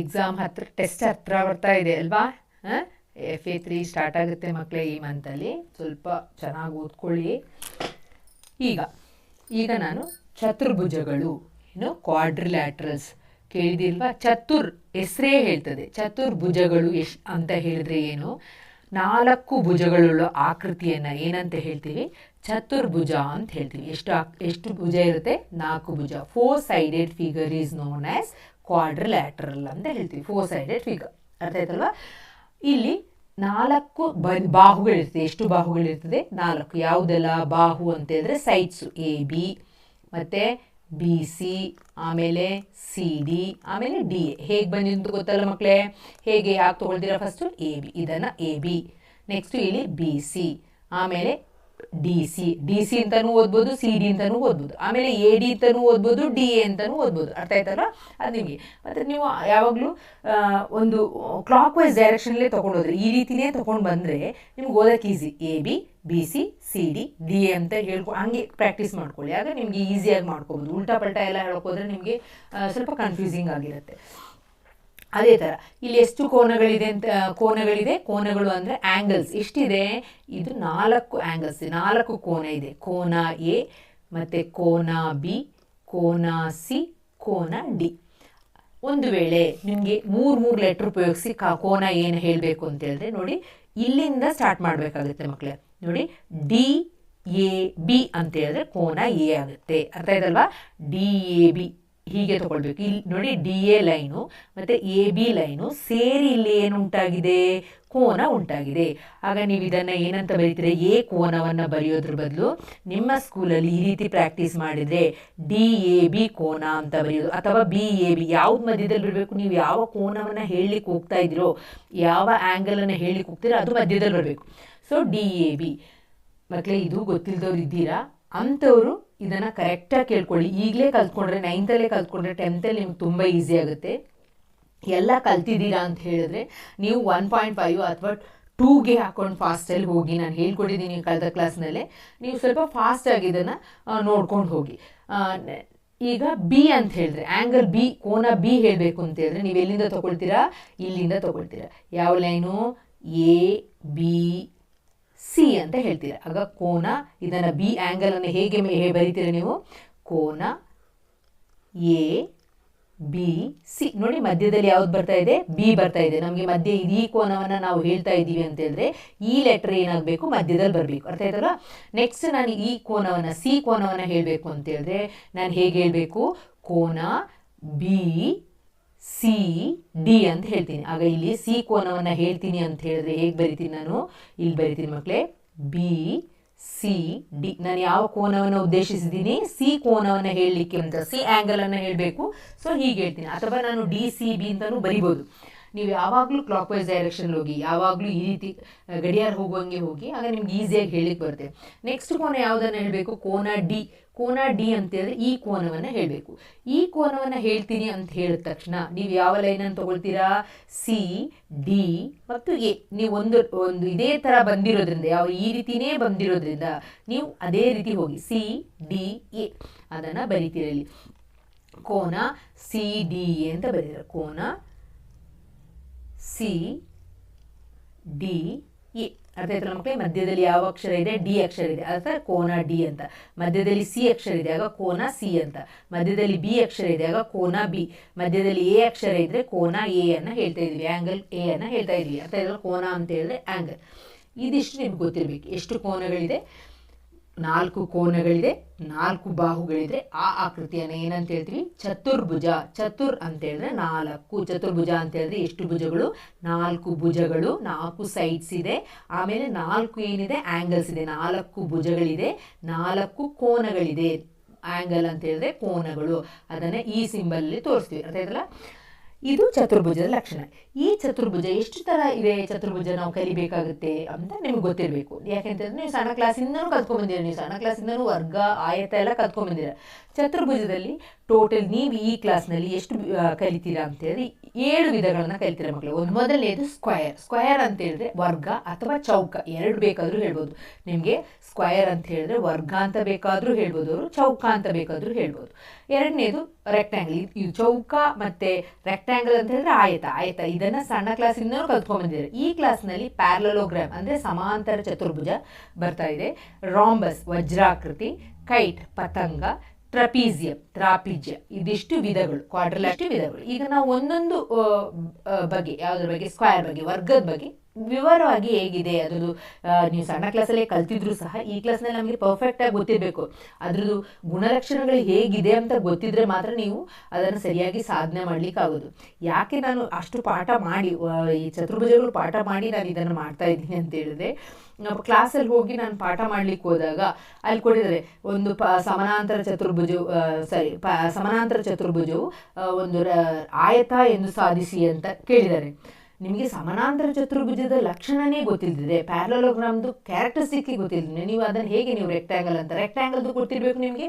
Exam ಹತ್ರ test ಹತ್ರ ಬರ್ತಾ ಇದೆ ಅಲ್ವಾ? ಎಫ್ ಎ ತ್ರೀ ಸ್ಟಾರ್ಟ್ ಆಗುತ್ತೆ ಮಕ್ಕಳೇ ಈ ಮಂತಲ್ಲಿ ಸ್ವಲ್ಪ ಚೆನ್ನಾಗಿ ಓದ್ಕೊಳ್ಳಿ. ಈಗ ಈಗ ನಾನು ಚತುರ್ಭುಜಗಳು, ಏನು ಕ್ವಾಡ್ರಿಲ್ಯಾಟ್ರಲ್ಸ್ ಕೇಳಿದಿಲ್ವಾ? ಚತುರ್ ಹೆಸರೇ ಹೇಳ್ತದೆ. ಚತುರ್ಭುಜಗಳು ಎಶ್ ಅಂತ ಹೇಳಿದ್ರೆ ಏನು? ನಾಲ್ಕು ಭುಜಗಳುಳ್ಳ ಆಕೃತಿಯನ್ನು ಏನಂತ ಹೇಳ್ತೀವಿ? ಚತುರ್ಭುಜ ಅಂತ ಹೇಳ್ತೀವಿ. ಎಷ್ಟು ಎಷ್ಟು ಭುಜ ಇರುತ್ತೆ? ನಾಲ್ಕು ಭುಜ. Four sided figure is known as quadrilateral ಅಂತ ಹೇಳ್ತೀವಿ ಫೋರ್ ಸೈಡೆಡ್ ಫಿಗರ್ ಅರ್ಥ ಆಯ್ತಲ್ವಾ? ಇಲ್ಲಿ ನಾಲ್ಕು ಬ ಬಾಹುಗಳಿರ್ತದೆ ಎಷ್ಟು ಬಾಹುಗಳಿರ್ತದೆ ನಾಲ್ಕು. ಯಾವುದೆಲ್ಲ ಬಾಹು ಅಂತ ಹೇಳಿದ್ರೆ ಸೈಡ್ಸು ಎ ಬಿ ಮತ್ತು ಬಿ ಸಿ ಆಮೇಲೆ ಸಿ ಡಿ ಆಮೇಲೆ ಡಿ ಎ ಹೇಗೆ ಬಂದಿದ್ದು ಗೊತ್ತಲ್ಲ ಮಕ್ಕಳೇ ಹೇಗೆ ಯಾಕೆ ತೊಗೊಳ್ತೀರಾ ಫಸ್ಟು ಎ ಬಿ ಇದನ್ನು ಎ ಬಿ ನೆಕ್ಸ್ಟು ಇಲ್ಲಿ ಬಿ ಸಿ ಆಮೇಲೆ ಡಿ ಸಿ ಡಿ ಸಿ ಅಂತಲೂ ಓದ್ಬೋದು, ಸಿ ಡಿ ಅಂತಲೂ ಓದ್ಬೋದು. ಆಮೇಲೆ ಎ ಡಿ ಅಂತಲೂ ಓದ್ಬೋದು, ಡಿ ಎ ಅಂತಲೂ ಓದ್ಬೋದು. ಅರ್ಥ ಆಯ್ತಲ್ಲ ಅದು ನಿಮಗೆ. ಮತ್ತು ನೀವು ಯಾವಾಗಲೂ ಒಂದು ಕ್ಲಾಕ್ ವೈಸ್ ಡೈರೆಕ್ಷನಲ್ಲೇ ತೊಗೊಂಡೋದ್ರೆ ಈ ರೀತಿನೇ ತೊಗೊಂಡು ಬಂದರೆ ನಿಮ್ಗೆ ಓದೋಕ್ಕೆ easy A, B B, C C, D D, A ಅಂತ ಹೇಳ್ಕೊ ಹಂಗೆ ಪ್ರಾಕ್ಟೀಸ್ ಮಾಡ್ಕೊಳ್ಳಿ. ಆಗ ನಿಮಗೆ ಈಸಿಯಾಗಿ ಮಾಡ್ಕೋಬೋದು. ಉಲ್ಟಾ ಪಲ್ಟಾ ಎಲ್ಲ ಹೇಳ್ಕೋದ್ರೆ ನಿಮಗೆ ಸ್ವಲ್ಪ ಕನ್ಫ್ಯೂಸಿಂಗ್ ಆಗಿರುತ್ತೆ. ಅದೇ ಥರ ಇಲ್ಲಿ ಎಷ್ಟು ಕೋನಗಳಿದೆ ಅಂತ, ಕೋನಗಳಿದೆ? ಕೋನಗಳು ಅಂದರೆ ಆ್ಯಂಗಲ್ಸ್ ಎಷ್ಟಿದೆ ಇದು ನಾಲ್ಕು ಆ್ಯಂಗಲ್ಸ್ ನಾಲ್ಕು ಕೋನ ಇದೆ. ಕೋನ ಎ ಮತ್ತು ಕೋನ ಬಿ, ಕೋನ ಸಿ, ಕೋನ ಡಿ. ಒಂದು ವೇಳೆ ನಿಮಗೆ ಮೂರು ಮೂರು ಲೆಟ್ರ್ ಉಪಯೋಗಿಸಿ ಕಾ, ಕೋನ ಏನು ಹೇಳಬೇಕು ಅಂತ ಹೇಳಿದ್ರೆ ನೋಡಿ, ಇಲ್ಲಿಂದ ಸ್ಟಾರ್ಟ್ ಮಾಡಬೇಕಾಗುತ್ತೆ ಮಕ್ಕಳೇ ನೋಡಿ, ಡಿ ಎ ಬಿ ಅಂತ ಹೇಳಿದ್ರೆ ಕೋನ ಎ ಆಗುತ್ತೆ. ಅರ್ಥ ಇದಲ್ವಾ ಡಿ ಎ ಬಿ. ಹೀಗೆ ತಗೊಳ್ಬೇಕು. ಇಲ್ಲಿ ನೋಡಿ ಡಿ ಎ ಲೈನು, ಮತ್ತೆ ಎ ಬಿ ಲೈನು ಸೇರಿ ಇಲ್ಲಿ ಏನು ಉಂಟಾಗಿದೆ? ಕೋನ ಉಂಟಾಗಿದೆ. ಆಗ ನೀವು ಇದನ್ನ ಏನಂತ ಬರೀತೀರಿ? ಎ ಕೋನವನ್ನು ಬರೆಯೋದ್ರ ಬದಲು ನಿಮ್ಮ ಸ್ಕೂಲಲ್ಲಿ ಈ ರೀತಿ ಪ್ರಾಕ್ಟೀಸ್ ಮಾಡಿದರೆ ಡಿ ಎ ಬಿ ಕೋನ ಅಂತ ಬರೆಯೋದು. ಅಥವಾ ಬಿ ಎ ಬಿ ಯಾವ್ದು ಮಧ್ಯದಲ್ಲಿ ಬರಬೇಕು? ನೀವು ಯಾವ ಕೋನವನ್ನು ಹೇಳಲಿಕ್ಕೆ ಹೋಗ್ತಾ ಇದ್ದೀರೋ, ಯಾವ ಆ್ಯಂಗಲನ್ನು ಹೇಳಲಿಕ್ಕೆ ಹೋಗ್ತೀರೋ ಅದು ಮಧ್ಯದಲ್ಲಿ ಬರಬೇಕು. ಸೊ ಡಿ ಎ ಬಿ ಮಕ್ಕಳೇ ಇದು ಗೊತ್ತಿಲ್ಲದವ್ರು ಇದ್ದೀರಾ? ಅಂಥವರು ಇದನ್ನು ಕರೆಕ್ಟಾಗಿ ಕೇಳ್ಕೊಳ್ಳಿ. ಈಗಲೇ ಕಲ್ತ್ಕೊಂಡ್ರೆ ನೈನ್ತಲ್ಲೇ ಕಲ್ತ್ಕೊಂಡ್ರೆ ಟೆಂತಲ್ಲಿ ನಿಮ್ಗೆ ತುಂಬ ಈಸಿ ಆಗುತ್ತೆ. ಎಲ್ಲ ಕಲ್ತಿದ್ದೀರಾ ಅಂತ ಹೇಳಿದ್ರೆ, ನೀವು ಒನ್ ಪಾಯಿಂಟ್ ಫೈವ್ ಅಥವಾ ಟೂಗೆ ಹಾಕೊಂಡು ಫಾಸ್ಟಲ್ಲಿ ಹೋಗಿ, ನಾನು ಹೇಳ್ಕೊಟ್ಟಿದ್ದೀನಿ ಕಳೆದ ಕ್ಲಾಸ್ನಲ್ಲೇ ನೀವು ಸ್ವಲ್ಪ ಫಾಸ್ಟಾಗಿ ಇದನ್ನು ನೋಡ್ಕೊಂಡು ಹೋಗಿ. ಈಗ ಬಿ ಅಂತ ಹೇಳಿದ್ರೆ ಆ್ಯಂಗಲ್ ಬಿ ಕೋನ ಬಿ ಹೇಳಬೇಕು ಅಂತ ಹೇಳಿದ್ರೆ, ನೀವು ಎಲ್ಲಿಂದ ತೊಗೊಳ್ತೀರಾ? ಇಲ್ಲಿಂದ ತೊಗೊಳ್ತೀರಾ. ಯಾವ ಲೈನು ಎ ಬಿ ಸಿ ಅಂತ ಹೇಳ್ತೀರಾ. ಆಗ ಕೋನ, ಇದನ್ನು ಬಿ ಆ್ಯಂಗಲನ್ನು ಹೇಗೆ ಬರೀತೀರಾ ನೀವು? ಕೋನ ಎ ಬಿ ಸಿ ನೋಡಿ, ಮಧ್ಯದಲ್ಲಿ ಯಾವ್ದು ಬರ್ತಾ ಇದೆ? ಬಿ ಬರ್ತಾ ಇದೆ. ನಮಗೆ ಮಧ್ಯೆ ಈ ಕೋನವನ್ನು ನಾವು ಹೇಳ್ತಾ ಇದ್ದೀವಿ ಅಂತ ಹೇಳಿದ್ರೆ, ಈ ಲೆಟರ್ ಏನಾಗಬೇಕು? ಮಧ್ಯದಲ್ಲಿ ಬರಬೇಕು. ಅರ್ಥ ಆಯ್ತಲ್ಲ ನೆಕ್ಸ್ಟ್ ನಾನು ಈ ಕೋನವನ್ನು ಸಿ ಕೋನವನ್ನು ಹೇಳಬೇಕು ಅಂತ ಹೇಳಿದ್ರೆ, ನಾನು ಹೇಗೆ ಹೇಳಬೇಕು? ಕೋನ ಬಿ ಸಿ, ಡಿ ಅಂತ ಹೇಳ್ತೀನಿ. ಆಗ ಇಲ್ಲಿ ಸಿ ಕೋನವನ್ನು ಹೇಳ್ತೀನಿ ಅಂತ ಹೇಳಿದ್ರೆ ಹೇಗೆ ಬರಿತೀನಿ ನಾನು? ಇಲ್ಲಿ ಬರಿತೀನಿ ಮಕ್ಕಳೇ ಬಿ, ಸಿ, ಡಿ. ನಾನು ಯಾವ ಕೋನವನ್ನು ಉದ್ದೇಶಿಸಿದ್ದೀನಿ? ಸಿ ಕೋನವನ್ನು ಹೇಳಲಿಕ್ಕೆ ಅಂತ, ಸಿ ಆ್ಯಂಗಲನ್ನು ಹೇಳಬೇಕು. ಸೊ ಹೀಗೆ ಹೇಳ್ತೀನಿ. ಅಥವಾ ನಾನು ಡಿ, ಸಿ, ಬಿ ಅಂತಲೂ ಬರಿಬೋದು. ನೀವು ಯಾವಾಗಲೂ ಕ್ಲಾಕ್ ವೈಸ್ ಡೈರೆಕ್ಷನ್ ಹೋಗಿ, ಯಾವಾಗಲೂ ಈ ರೀತಿ ಗಡಿಯಾರ ಹೋಗುವಂಗೆ ಹೋಗಿ, ಆಗ ನಿಮ್ಗೆ ಈಸಿಯಾಗಿ ಹೇಳಲಿಕ್ಕೆ ಬರುತ್ತೆ. ನೆಕ್ಸ್ಟ್ ಕೋನ ಯಾವುದನ್ನು ಹೇಳಬೇಕು? ಕೋನ ಡಿ ಕೋನ ಡಿ ಅಂತ ಹೇಳಿದ್ರೆ ಈ ಕೋನವನ್ನು ಹೇಳಬೇಕು. ಈ ಕೋನವನ್ನು ಹೇಳ್ತೀನಿ ಅಂತ ಹೇಳಿದ ತಕ್ಷಣ ನೀವು ಯಾವ ಲೈನನ್ನು ತಗೊಳ್ತೀರಾ? ಸಿ ಡಿ ಮತ್ತು ಎ ನೀವು ಒಂದು ಒಂದು ಇದೇ ಥರ ಬಂದಿರೋದ್ರಿಂದ, ಯಾವ ಈ ರೀತಿನೇ ಬಂದಿರೋದ್ರಿಂದ ನೀವು ಅದೇ ರೀತಿ ಹೋಗಿ ಸಿ ಡಿ ಎ ಅದನ್ನು ಬರೀತೀರಲ್ಲಿ ಕೋನ ಸಿ ಡಿ ಎ ಅಂತ ಬರೀತಾರೆ. ಕೋನ ಸಿ ಡಿ ಎ ಅರ್ಥ ಆಯ್ತಲ್ಲ ಮಧ್ಯದಲ್ಲಿ ಯಾವ ಅಕ್ಷರ ಇದೆ? ಡಿ ಅಕ್ಷರ ಇದೆ. ಅರ್ಥ ಕೋನ ಡಿ ಅಂತ. ಮಧ್ಯದಲ್ಲಿ ಸಿ ಅಕ್ಷರ ಇದೆ, ಆಗ ಕೋನ ಸಿ ಅಂತ. ಮಧ್ಯದಲ್ಲಿ ಬಿ ಅಕ್ಷರ ಇದೆ, ಆಗ ಕೋನ ಬಿ ಮಧ್ಯದಲ್ಲಿ ಎ ಅಕ್ಷರ ಇದ್ರೆ ಕೋನ ಎ ಅನ್ನ ಹೇಳ್ತಾ ಇದ್ವಿ ಆ್ಯಂಗಲ್ ಎ ಅನ್ನ ಹೇಳ್ತಾ ಇದೀವಿ ಅರ್ಥ ಆಯ್ತಲ್ಲ ಕೋನ ಅಂತ ಹೇಳಿದ್ರೆ ಆ್ಯಂಗಲ್ ಇದಿಷ್ಟು ನಿಮ್ಗೆ ಗೊತ್ತಿರಬೇಕು. ಎಷ್ಟು ಕೋನಗಳಿದೆ? ನಾಲ್ಕು ಕೋನಗಳಿದೆ, ನಾಲ್ಕು ಬಾಹುಗಳಿದೆ ಆ ಆಕೃತಿಯನ್ನು ಏನಂತ ಹೇಳ್ತೀವಿ? ಚತುರ್ಭುಜ. ಚತುರ್ ಅಂತ ಹೇಳಿದ್ರೆ ನಾಲ್ಕು. ಚತುರ್ಭುಜ ಅಂತ ಹೇಳಿದ್ರೆ ಎಷ್ಟು ಭುಜಗಳು? ನಾಲ್ಕು ಭುಜಗಳು, ನಾಲ್ಕು ಸೈಡ್ಸ್ ಇದೆ. ಆಮೇಲೆ ನಾಲ್ಕು ಏನಿದೆ? ಆ್ಯಂಗಲ್ಸ್ ಇದೆ. ನಾಲ್ಕು ಭುಜಗಳಿದೆ. ನಾಲ್ಕು ಕೋನಗಳಿದೆ. ಆ್ಯಂಗಲ್ ಅಂತ ಹೇಳಿದ್ರೆ ಕೋನಗಳು. ಅದನ್ನು ಈ ಸಿಂಬಲಲ್ಲಿ ತೋರಿಸ್ತೀವಿ. ಅರ್ಥ ಆಯ್ತಲ್ಲ ಇದು ಚತುರ್ಭುಜದ ಲಕ್ಷಣ. ಈ ಚತುರ್ಭುಜ ಎಷ್ಟು ತರ ಇದೆ? ಚತುರ್ಭುಜ ನಾವು ಕಲಿಬೇಕಾಗುತ್ತೆ ಅಂತ ನಿಮ್ಗೆ ಗೊತ್ತಿರಬೇಕು. ಯಾಕೆಂತಂದ್ರೆ ನೀವು ಸಣ್ಣ ಕ್ಲಾಸಿಂದನೂ ಕಲ್ತ್ಕೊಂಡ್ಬಂದಿರ ನೀವು ಸಣ್ಣ ಕ್ಲಾಸಿಂದನೂ ವರ್ಗ ಆಯತ ಎಲ್ಲ ಕಲ್ತ್ಕೊಂಡ್ಬಂದಿರ ಚತುರ್ಭುಜದಲ್ಲಿ ಟೋಟಲ್ ನೀವು ಈ ಕ್ಲಾಸ್ನಲ್ಲಿ ಎಷ್ಟು ಆ, ಕಲಿತೀರಾ ಅಂತ ಹೇಳಿದ್ರೆ ಏಳು ವಿಧಗಳನ್ನು ಕಲಿತೀರ ಮಕ್ಕಳು ಒಂದು ಮೊದಲನೇದು ಸ್ಕ್ವಯರ್ ಸ್ಕ್ವಯರ್ ಅಂತ ಹೇಳಿದ್ರೆ ವರ್ಗ ಅಥವಾ ಚೌಕ. ಎರಡು ಬೇಕಾದರೂ ಹೇಳ್ಬೋದು. ನಿಮಗೆ ಸ್ಕ್ವಯರ್ ಅಂತ ಹೇಳಿದ್ರೆ ವರ್ಗ ಅಂತ ಬೇಕಾದರೂ ಹೇಳ್ಬೋದು ಅವರು ಚೌಕ ಅಂತ ಬೇಕಾದರೂ ಹೇಳ್ಬೋದು. ಎರಡನೇದು ರೆಕ್ಟ್ಯಾಂಗಲ್ ಇದು ಚೌಕ ಮತ್ತು ರೆಕ್ಟ್ಯಾಂಗಲ್ ಅಂತ ಹೇಳಿದ್ರೆ ಆಯತ. ಆಯತ. ಇದನ್ನು ಸಣ್ಣ ಕ್ಲಾಸಿಂದನೂ ಕಲ್ತ್ಕೊಂಡ್ಬಂದಿದ್ದಾರೆ ಈ ಕ್ಲಾಸ್ನಲ್ಲಿ ಪ್ಯಾರಲೋಗ್ರಾಮ್ ಅಂದರೆ ಸಮಾಂತರ ಚತುರ್ಭುಜ ಬರ್ತಾ ಇದೆ. ರಾಂಬಸ್ ವಜ್ರಾಕೃತಿ ಕೈಟ್ ಪತಂಗ ಟ್ರಪೀಸಿಯಂ ತ್ರಾಪಿಜ್ಯ ಇದಿಷ್ಟು ವಿಧಗಳು ಕ್ವಾಡ್ರಲ್ ಅಷ್ಟು ವಿಧಗಳು. ಈಗ ನಾವು ಒಂದೊಂದು ಬಗ್ಗೆ, ಯಾವುದ್ರ ಬಗ್ಗೆ ಸ್ಕ್ವೇರ್ ಬಗ್ಗೆ, ವರ್ಗದ ಬಗ್ಗೆ ವಿವರವಾಗಿ ಹೇಗಿದೆ. ಅದ್ರದ್ದು ನೀವು ಸಣ್ಣ ಕ್ಲಾಸಲ್ಲೇ ಕಲ್ತಿದ್ರು ಸಹ ಈ ಕ್ಲಾಸ್ನಲ್ಲಿ ನಮಗೆ ಪರ್ಫೆಕ್ಟಾಗಿ ಗೊತ್ತಿರಬೇಕು. ಅದ್ರದ್ದು ಗುಣಲಕ್ಷಣಗಳು ಹೇಗಿದೆ ಅಂತ ಗೊತ್ತಿದ್ರೆ ಮಾತ್ರ ನೀವು ಅದನ್ನು ಸರಿಯಾಗಿ ಸಾಧನೆ ಮಾಡ್ಲಿಕ್ಕಾಗೋದು. ಯಾಕೆ ನಾನು ಅಷ್ಟು ಪಾಠ ಮಾಡಿ ಈ ಚತುರ್ಭುಜಗಳು ಪಾಠ ಮಾಡಿ ನಾನು ಇದನ್ನು ಮಾಡ್ತಾ ಇದ್ದೀನಿ ಅಂತ ಹೇಳಿದ್ರೆ ಕ್ಲಾಸಲ್ಲಿ ಹೋಗಿ ನಾನು ಪಾಠ ಮಾಡ್ಲಿಕ್ಕೆ ಹೋದಾಗ ಅಲ್ಲಿ ಕೊಟ್ಟಿದ್ದಾರೆ, ಒಂದು ಪ, ಸಮಾನಾಂತರ ಚತುರ್ಭುಜವು ಸಾರಿ ಪ, ಸಮಾನಾಂತರ ಚತುರ್ಭುಜವು ಒಂದು ಆಯತ ಎಂದು ಸಾಧಿಸಿ ಅಂತ ಕೇಳಿದ್ದಾರೆ. ನಿಮಗೆ ಸಮಾನಾಂತರ ಚತುರ್ಭುಜದ ಲಕ್ಷಣನೇ ಗೊತ್ತಿಲ್ಲದಿದೆ ಪ್ಯಾರಲೋಗ್ರಾಮ್ದು ಕ್ಯಾರೆಕ್ಟರಿಸ್ಟಿಕ್ ಗೊತ್ತಿಲ್ಲದೆ ನೀವು ಅದನ್ನು ಹೇಗೆ ನೀವು ರೆಕ್ಟ್ಯಾಂಗಲ್ ಅಂತ ರೆಕ್ಟ್ಯಾಂಗಲ್ದು ಗೊತ್ತಿರಬೇಕು ನಿಮಗೆ?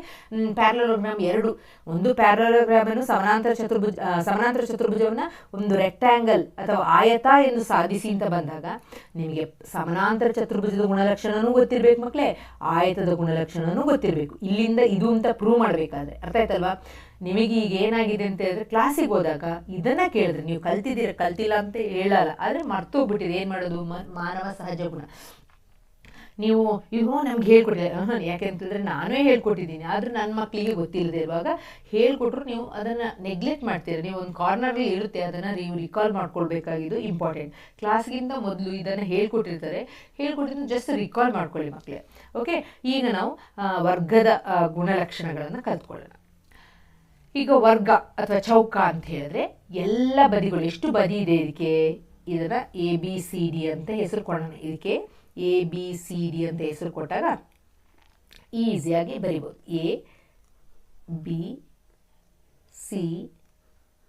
ಪ್ಯಾರಲೋಗ್ರಾಮ್ ಎರಡು. ಒಂದು ಪ್ಯಾರಲೋಗ್ರಾಮ್ ಅನ್ನು ಸಮಾನಾಂತರ ಚತುರ್ಭುಜ ಸಮಾನಾಂತರ ಚತುರ್ಭುಜವನ್ನು ಒಂದು ರೆಕ್ಟ್ಯಾಂಗಲ್ ಅಥವಾ ಆಯತ ಎಂದು ಸಾಧಿಸಿ ಅಂತ ಬಂದಾಗ ನಿಮಗೆ ಸಮಾನಾಂತರ ಚತುರ್ಭುಜದ ಗುಣಲಕ್ಷಣನೂ ಗೊತ್ತಿರಬೇಕು ಮಕ್ಕಳೇ ಆಯತದ ಗುಣಲಕ್ಷಣನೂ ಗೊತ್ತಿರಬೇಕು. ಇಲ್ಲಿಂದ ಇದು ಅಂತ ಪ್ರೂವ್ ಮಾಡಬೇಕಾದ್ರೆ. ಅರ್ಥ ಆಯ್ತಲ್ವಾ? ನಿಮಗೆ ಈಗ ಏನಾಗಿದೆ ಅಂತ ಹೇಳಿದ್ರೆ ಕ್ಲಾಸಿಗೆ ಹೋದಾಗ ಇದನ್ನ ಕೇಳಿದ್ರೆ, ನೀವು ಕಲ್ತಿದ್ದೀರ, ಕಲ್ತಿಲ್ಲ ಅಂತ ಹೇಳಲ್ಲ. ಆದರೆ ಮರ್ತೋಗ್ಬಿಟ್ಟಿದೆ. ಏನು ಮಾಡೋದು? ಮಾನವ ಸಹಜ ಗುಣ. ನೀವು ಇವು ನಮ್ಗೆ ಯಾಕೆ ಅಂತಂದರೆ ನಾನೇ ಹೇಳ್ಕೊಟ್ಟಿದ್ದೀನಿ. ಆದರೂ ನನ್ನ ಮಕ್ಕಳಿಗೆ ಗೊತ್ತಿಲ್ಲದೆ ಇರುವಾಗ ಹೇಳ್ಕೊಟ್ರು ನೀವು ಅದನ್ನ ನೆಗ್ಲೆಕ್ಟ್ ಮಾಡ್ತೀರ. ನೀವು ಒಂದು ಕಾರ್ನರ್ಲಿ ಇರುತ್ತೆ, ಅದನ್ನ ನೀವು ರಿಕಾಲ್ ಮಾಡ್ಕೊಳ್ಬೇಕಾಗಿದ್ದು ಇಂಪಾರ್ಟೆಂಟ್ ಕ್ಲಾಸ್ಗಿಂತ ಮೊದಲು ಇದನ್ನ ಹೇಳ್ಕೊಟ್ಟಿರ್ತಾರೆ. ಹೇಳ್ಕೊಟ್ಟಿದ್ದು ಜಸ್ಟ್ ರಿಕಾಲ್ ಮಾಡ್ಕೊಳ್ಳಿ ಮಕ್ಕಳೇ ಓಕೆ ಈಗ ನಾವು ವರ್ಗದ ಗುಣಲಕ್ಷಣಗಳನ್ನು ಕಲ್ತ್ಕೊಳ್ಳೋಣ. ಈಗ ವರ್ಗ ಅಥವಾ ಚೌಕ ಅಂತ ಹೇಳಿದ್ರೆ ಎಲ್ಲ ಬದಿಗಳು ಎಷ್ಟು ಬದಿ ಇದೆ ಇದಕ್ಕೆ? ಇದನ್ನ ಎ ಬಿ ಸಿ ಡಿ ಅಂತ ಹೆಸರು ಕೊಡೋಣ. ಇದಕ್ಕೆ ಎ ಬಿ ಸಿ ಡಿ ಅಂತ ಹೆಸರು ಕೊಟ್ಟಾಗ ಈಸಿಯಾಗಿ ಬರಿಬೋದು. ಎ ಬಿ ಸಿ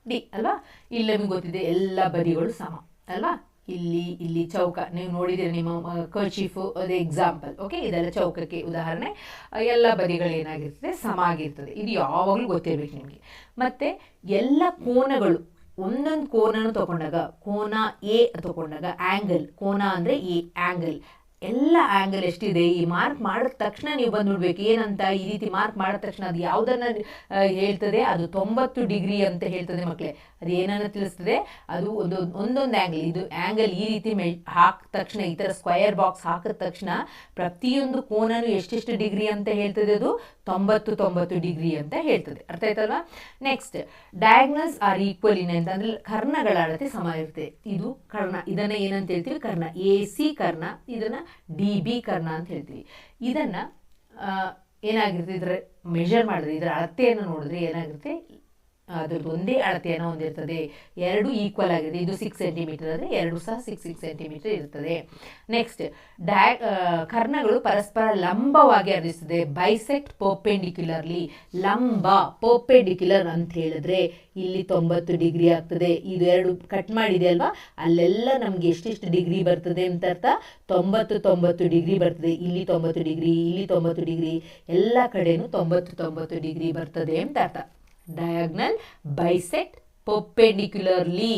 ಡಿ ಅಲ್ವಾ? ಇಲ್ಲಿ ನಮ್ಗೆ ಗೊತ್ತಿದೆ ಎಲ್ಲ ಬದಿಗಳು ಸಮ ಅಲ್ವಾ? ಇಲ್ಲಿ ಇಲ್ಲಿ ಚೌಕ. ನೀವು ನೋಡಿದ್ರೆ ನಿಮ್ಮ ಕರ್ಚೀಫು ಅದೇ ಎಕ್ಸಾಂಪಲ್ ಓಕೆ ಇದೆಲ್ಲ ಚೌಕಕ್ಕೆ ಉದಾಹರಣೆ. ಎಲ್ಲ ಬದಿಗಳು ಏನಾಗಿರ್ತದೆ? ಸಮ ಆಗಿರ್ತದೆ. ಇದು ಯಾವಾಗಲೂ ಗೊತ್ತಿರಬೇಕು ನಿಮಗೆ. ಮತ್ತೆ ಎಲ್ಲ ಕೋನಗಳು, ಒಂದೊಂದು ಕೋನನ್ನು ತಗೊಂಡಾಗ, ಕೋನ ಎ ತಗೊಂಡಾಗ ಆ್ಯಂಗಲ್ ಕೋನ ಅಂದರೆ ಎ ಆ್ಯಂಗಲ್ ಎಲ್ಲ ಆ್ಯಂಗಲ್ ಎಷ್ಟಿದೆ? ಈ ಮಾರ್ಕ್ ಮಾಡಿದ ತಕ್ಷಣ ನೀವು ಬಂದು ನೋಡ್ಬೇಕು. ಏನಂತ? ಈ ರೀತಿ ಮಾರ್ಕ್ ಮಾಡಿದ ತಕ್ಷಣ ಅದು ಯಾವುದನ್ನು ಹೇಳ್ತದೆ? ಅದು ತೊಂಬತ್ತು ಡಿಗ್ರಿ ಅಂತ ಹೇಳ್ತದೆ ಮಕ್ಕಳೇ ಅದು ಏನನ್ನು ತಿಳಿಸ್ತದೆ? ಅದು ಒಂದು ಒಂದೊಂದು ಆ್ಯಂಗಲ್ ಇದು ಆ್ಯಂಗಲ್ ಈ ರೀತಿ ಮೆ ಹಾಕಿದ ತಕ್ಷಣ ಈ ಥರ ಸ್ಕ್ವಯರ್ ಬಾಕ್ಸ್ ಹಾಕಿದ ತಕ್ಷಣ ಪ್ರತಿಯೊಂದು ಕೋನನು ಎಷ್ಟೆಷ್ಟು ಡಿಗ್ರಿ ಅಂತ ಹೇಳ್ತದೆ ಅದು? ತೊಂಬತ್ತು ತೊಂಬತ್ತು ಡಿಗ್ರಿ ಅಂತ ಹೇಳ್ತದೆ. ಅರ್ಥ ಆಯ್ತಲ್ವಾ? Next diagonals are equal in ಅಂತ ಅಂದ್ರೆ ಕರ್ಣಗಳ ಅಳತೆ ಸಮ ಇರುತ್ತೆ. ಇದು ಕರ್ಣ, ಇದನ್ನ ಏನಂತ ಹೇಳ್ತೀವಿ? ಕರ್ಣ. ಎ ಸಿ ಕರ್ಣ, ಇದನ್ನ ಡಿ ಬಿ ಕರ್ಣ ಅಂತ ಹೇಳ್ತೀವಿ. ಇದನ್ನ ಏನಾಗಿರುತ್ತೆ? ಇದರ ಮೆಷರ್ ಮಾಡಿದ್ರೆ, ಇದರ ಅಳತೆಯನ್ನು ನೋಡಿದ್ರೆ ಏನಾಗಿರುತ್ತೆ? ಅದ್ರದ್ದು ಅಳತೆಯನ್ನು ಹೊಂದಿರ್ತದೆ. ಎರಡು ಈಕ್ವಲ್ ಆಗಿದೆ. ಇದು ಸಿಕ್ಸ್ ಸೆಂಟಿಮೀಟರ್ ಅಂದರೆ ಎರಡು ಸಹ ಸಿಕ್ಸ್ ಸಿಕ್ಸ್ ಸೆಂಟಿಮೀಟರ್ ಇರ್ತದೆ. ನೆಕ್ಸ್ಟ್ ಡ್ಯಾ ಕರ್ಣಗಳು ಪರಸ್ಪರ ಲಂಬವಾಗಿ ಹರಿಸ್ತದೆ ಬೈಸೆಕ್ಟ್ ಪರ್ಪೆಂಡಿಕ್ಯುಲರ್ಲಿ ಲಂಬ ಪರ್ಪೆಂಡಿಕ್ಯುಲರ್ ಅಂತ ಹೇಳಿದ್ರೆ ಇಲ್ಲಿ ತೊಂಬತ್ತು ಡಿಗ್ರಿ ಆಗ್ತದೆ. ಇದು ಎರಡು ಕಟ್ ಮಾಡಿದೆ ಅಲ್ವಾ? ಅಲ್ಲೆಲ್ಲ ನಮ್ಗೆ ಎಷ್ಟೆಷ್ಟು ಡಿಗ್ರಿ ಬರ್ತದೆ ಅಂತ ಅರ್ಥ? ತೊಂಬತ್ತು ತೊಂಬತ್ತು ಡಿಗ್ರಿ ಬರ್ತದೆ. ಇಲ್ಲಿ ತೊಂಬತ್ತು ಡಿಗ್ರಿ, ಇಲ್ಲಿ ತೊಂಬತ್ತು ಡಿಗ್ರಿ. ಎಲ್ಲ ಕಡೆನೂ ತೊಂಬತ್ತು ತೊಂಬತ್ತು ಡಿಗ್ರಿ ಬರ್ತದೆ ಅಂತ ಅರ್ಥ. ಡಯಾಗ್ನಲ್ ಬೈಸೆಕ್ಟ್ ಪೊಪೆಂಡಿಕ್ಯುಲರ್ಲಿ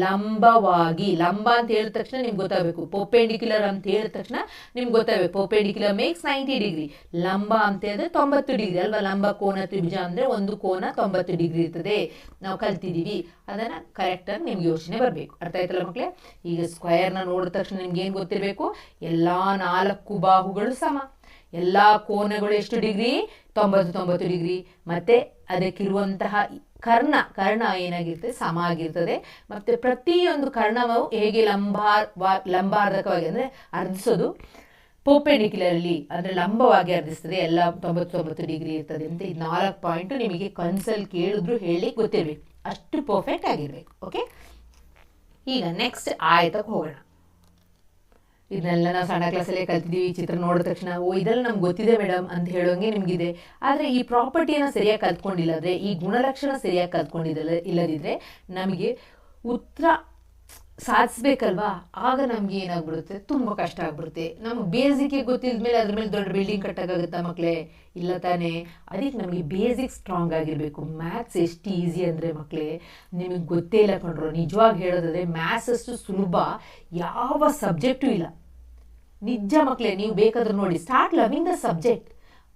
ಲಂಬವಾಗಿ, ಲಂಬ ಅಂತ ಹೇಳಿದ ತಕ್ಷಣ ನಿಮ್ಗೆ ಗೊತ್ತಾಗಬೇಕು. ಪೊಪೆಂಡಿಕ್ಯುಲರ್ ಅಂತ ಹೇಳಿದ ತಕ್ಷಣ ನಿಮ್ಗೆ ಗೊತ್ತಾಗಬೇಕು. ಪೊಪೆಂಡಿಕ್ಯುಲರ್ ಮೇಕ್ಸ್ ನೈಂಟಿ ಡಿಗ್ರಿ ಲಂಬ ಅಂತ ಹೇಳಿದ್ರೆ ತೊಂಬತ್ತು ಡಿಗ್ರಿ ಅಲ್ವಾ? ಲಂಬ ಕೋನ ತ್ರಿಭುಜ ಅಂದರೆ ಒಂದು ಕೋನ ತೊಂಬತ್ತು ಡಿಗ್ರಿ ಇರ್ತದೆ. ನಾವು ಕಲ್ತಿದ್ದೀವಿ. ಅದನ್ನು ಕರೆಕ್ಟಾಗಿ ನಿಮ್ಗೆ ಯೋಚನೆ ಬರಬೇಕು. ಅರ್ಥ ಆಯ್ತಲ್ಲ ಮಕ್ಕಳೇ ಈಗ ಸ್ಕ್ವಯರ್ನ ನೋಡಿದ ತಕ್ಷಣ ನಿಮ್ಗೆ ಏನು ಗೊತ್ತಿರಬೇಕು? ಎಲ್ಲ ನಾಲ್ಕು ಬಾಹುಗಳು ಸಮ. ಎಲ್ಲ ಕೋನಗಳು ಎಷ್ಟು ಡಿಗ್ರಿ? ತೊಂಬತ್ತು ತೊಂಬತ್ತು ಡಿಗ್ರಿ. ಮತ್ತೆ ಅದಕ್ಕಿರುವಂತಹ ಕರ್ಣ ಕರ್ಣ ಏನಾಗಿರ್ತದೆ ಸಮ ಆಗಿರ್ತದೆ. ಮತ್ತೆ ಪ್ರತಿಯೊಂದು ಕರ್ಣವು ಹೇಗೆ ಲಂಬಾರ್ ಲಂಬಾರ್ಧಕವಾಗಿ ಅಂದರೆ ಅರ್ಧಿಸೋದು? ಪೋಪೆಂಡಿಕ್ಯುಲರ್ಲಿ ಅಂದ್ರೆ ಲಂಬವಾಗಿ ಅರ್ಧಿಸ್ತದೆ. ಎಲ್ಲ ತೊಂಬತ್ತು ತೊಂಬತ್ತು ಡಿಗ್ರಿ ಇರ್ತದೆ. ಅಂತ ಈ ನಾಲ್ಕು ಪಾಯಿಂಟ್ ನಿಮಗೆ ಕನ್ಸಲ್ ಕೇಳಿದ್ರು ಹೇಳಿ ಗೊತ್ತಿರ್ಬೇಕು. ಅಷ್ಟು ಪರ್ಫೆಕ್ಟ್ ಆಗಿರ್ಬೇಕು ಓಕೆ ಈಗ ನೆಕ್ಸ್ಟ್ ಆಯತಕ್ಕೆ ಹೋಗೋಣ. ಇದನ್ನೆಲ್ಲ ನಾವು ಸಣ್ಣ ಕ್ಲಾಸಲ್ಲೇ ಕಲ್ತಿದ್ದೀವಿ ಈ ಚಿತ್ರ ನೋಡಿದ ತಕ್ಷಣ, ಓ, ಇದೆಲ್ಲ ನಮ್ಗೆ ಗೊತ್ತಿದೆ ಮೇಡಮ್ ಅಂತ ಹೇಳೋಂಗೆ ನಿಮಗಿದೆ. ಆದರೆ ಈ ಪ್ರಾಪರ್ಟಿಯನ್ನು ಸರಿಯಾಗಿ ಕಲ್ತ್ಕೊಂಡಿಲ್ಲ ಅಂದರೆ ಈ ಗುಣಲಕ್ಷಣ ಸರಿಯಾಗಿ ಕಲ್ತ್ಕೊಂಡಿದ್ದಲ್ಲ ಇಲ್ಲದಿದ್ದರೆ ನಮಗೆ ಉತ್ತರ ಸಾಧಿಸ್ಬೇಕಲ್ವಾ? ಆಗ ನಮ್ಗೆ ಏನಾಗ್ಬಿಡುತ್ತೆ? ತುಂಬ ಕಷ್ಟ ಆಗ್ಬಿಡುತ್ತೆ. ನಮ್ಗೆ ಬೇಸಿಕ್ಗೆ ಗೊತ್ತಿದ್ದ ಮೇಲೆ ಅದ್ರ ಮೇಲೆ ದೊಡ್ಡ ಬಿಲ್ಡಿಂಗ್ ಕಟ್ಟೋಕ್ಕಾಗುತ್ತಾ ಮಕ್ಕಳೇ ಇಲ್ಲ ತಾನೇ. ಅದಕ್ಕೆ ನಮಗೆ ಬೇಸಿಕ್ ಸ್ಟ್ರಾಂಗ್ ಆಗಿರಬೇಕು. ಮ್ಯಾಥ್ಸ್ ಎಷ್ಟು ಈಸಿ ಅಂದರೆ ಮಕ್ಕಳೇ ನಿಮಗೆ ಗೊತ್ತೇ ಇಲ್ಲ ಕಣ್ರು. ನಿಜವಾಗಿ ಹೇಳೋದಾದ್ರೆ ಮ್ಯಾಥ್ಸ್ ಅಷ್ಟು ಸುಲಭ ಯಾವ ಸಬ್ಜೆಕ್ಟು ಇಲ್ಲ. ನಿಜ ಮಕ್ಕಳೇ ನೀವು ಬೇಕಾದ್ರೂ ನೋಡಿ ಸ್ಟಾರ್ಟ್ ಲವಿಂಗ್ ದ ಸಬ್ಜೆಕ್ಟ್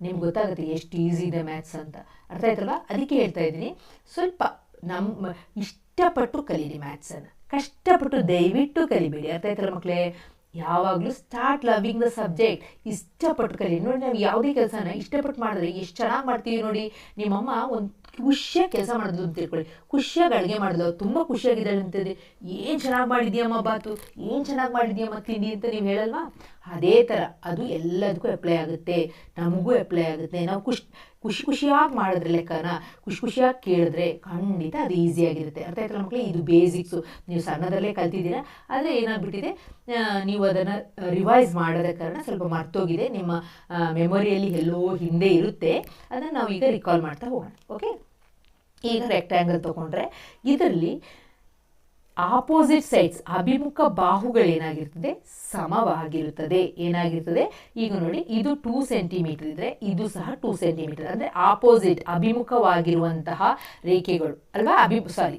ನಿಮ್ಗೆ ಗೊತ್ತಾಗುತ್ತೆ ಎಷ್ಟು ಈಸಿ ಇದೆ ಮ್ಯಾಥ್ಸ್ ಅಂತ. ಅರ್ಥ ಆಯ್ತಲ್ವಾ? ಅದಕ್ಕೆ ಹೇಳ್ತಾ ಇದ್ದೀನಿ. ಸ್ವಲ್ಪ ನಮ್ಮ ಇಷ್ಟಪಟ್ಟು ಕಲೀರಿ ಮ್ಯಾಥ್ಸನ್ನು ಕಷ್ಟಪಟ್ಟು ದಯವಿಟ್ಟು ಕಲಿಬೇಡಿ. ಅರ್ಥ ಆಯ್ತಲ್ಲ ಮಕ್ಕಳೇ ಯಾವಾಗಲೂ ಸ್ಟಾರ್ಟ್ ಲವಿಂಗ್ ದ ಸಬ್ಜೆಕ್ಟ್ ಇಷ್ಟಪಟ್ಟು ಕಲಿ ನೋಡಿ, ನಾವು ಯಾವುದೇ ಕೆಲಸನ ಇಷ್ಟಪಟ್ಟು ಮಾಡಿದ್ರೆ ಎಷ್ಟು ಚೆನ್ನಾಗಿ ಮಾಡ್ತೀವಿ ನೋಡಿ. ನಿಮ್ಮಮ್ಮ ಒಂದು ಖುಷಿಯಾಗಿ ಕೆಲಸ ಮಾಡಿದ್ಲು ಅಂತ ತಿಳ್ಕೊಳ್ಳಿ. ಖುಷಿಯಾಗಿ ಅಡುಗೆ ಮಾಡಿದ್ಲು ತುಂಬ ಖುಷಿಯಾಗಿದ್ದಾಳೆ ಅಂತಂದರೆ, ಏನು ಚೆನ್ನಾಗಿ ಮಾಡಿದ್ಯಮ್ಮ ಬಾತು? ಏನು ಚೆನ್ನಾಗಿ ಮಾಡಿದ್ಯಮ್ಮ ತಿಂಡಿ? ಅಂತ ನೀವು ಹೇಳಲ್ವಾ? ಅದೇ ಥರ ಅದು ಎಲ್ಲದಕ್ಕೂ ಅಪ್ಲೈ ಆಗುತ್ತೆ. ನಮಗೂ ಅಪ್ಲೈ ಆಗುತ್ತೆ. ನಾವು ಖುಷಿ ಖುಷಿ ಖುಷಿಯಾಗಿ ಮಾಡಿದ್ರೆ ಲೆಕ್ಕನ, ಖುಷಿ ಖುಷಿಯಾಗಿ ಕೇಳಿದ್ರೆ ಖಂಡಿತ ಅದು ಈಸಿಯಾಗಿರುತ್ತೆ ಅರ್ಥ ಆಯ್ತಲ್ಲ ಮಕ್ಕಳೇ ಇದು ಬೇಸಿಕ್ಸು ನೀವು ಸಣ್ಣದರಲ್ಲೇ ಕಲ್ತಿದ್ದೀರಾ? ಆದರೆ ಏನಾಗ್ಬಿಟ್ಟಿದೆ? ನೀವು ಅದನ್ನು ರಿವೈಸ್ ಮಾಡೋದ ಕಾರಣ ಸ್ವಲ್ಪ ಮರ್ತೋಗಿದೆ. ನಿಮ್ಮ ಮೆಮೊರಿಯಲ್ಲಿ ಎಲ್ಲೋ ಹಿಂದೆ ಇರುತ್ತೆ. ಅದನ್ನು ನಾವು ಈಗ ರಿಕಾಲ್ ಮಾಡ್ತಾ ಹೋಗೋಣ. ಓಕೆ ಈಗ ರೆಕ್ಟ್ಯಾಂಗಲ್ ತೊಗೊಂಡ್ರೆ, ಇದರಲ್ಲಿ ಆಪೋಸಿಟ್ ಸೈಡ್ಸ್ ಅಭಿಮುಖ ಬಾಹುಗಳೇನಾಗಿರ್ತದೆ ಸಮವಾಗಿರುತ್ತದೆ. ಏನಾಗಿರ್ತದೆ? ಈಗ ನೋಡಿ, ಇದು ಟೂ ಸೆಂಟಿಮೀಟರ್ ಇದ್ರೆ ಇದು ಸಹ ಟೂ ಸೆಂಟಿಮೀಟರ್ ಅಂದರೆ ಆಪೋಸಿಟ್ ಅಭಿಮುಖವಾಗಿರುವಂತಹ ರೇಖೆಗಳು, ಅಲ್ವಾ? ಅಭಿ ಸಾರಿ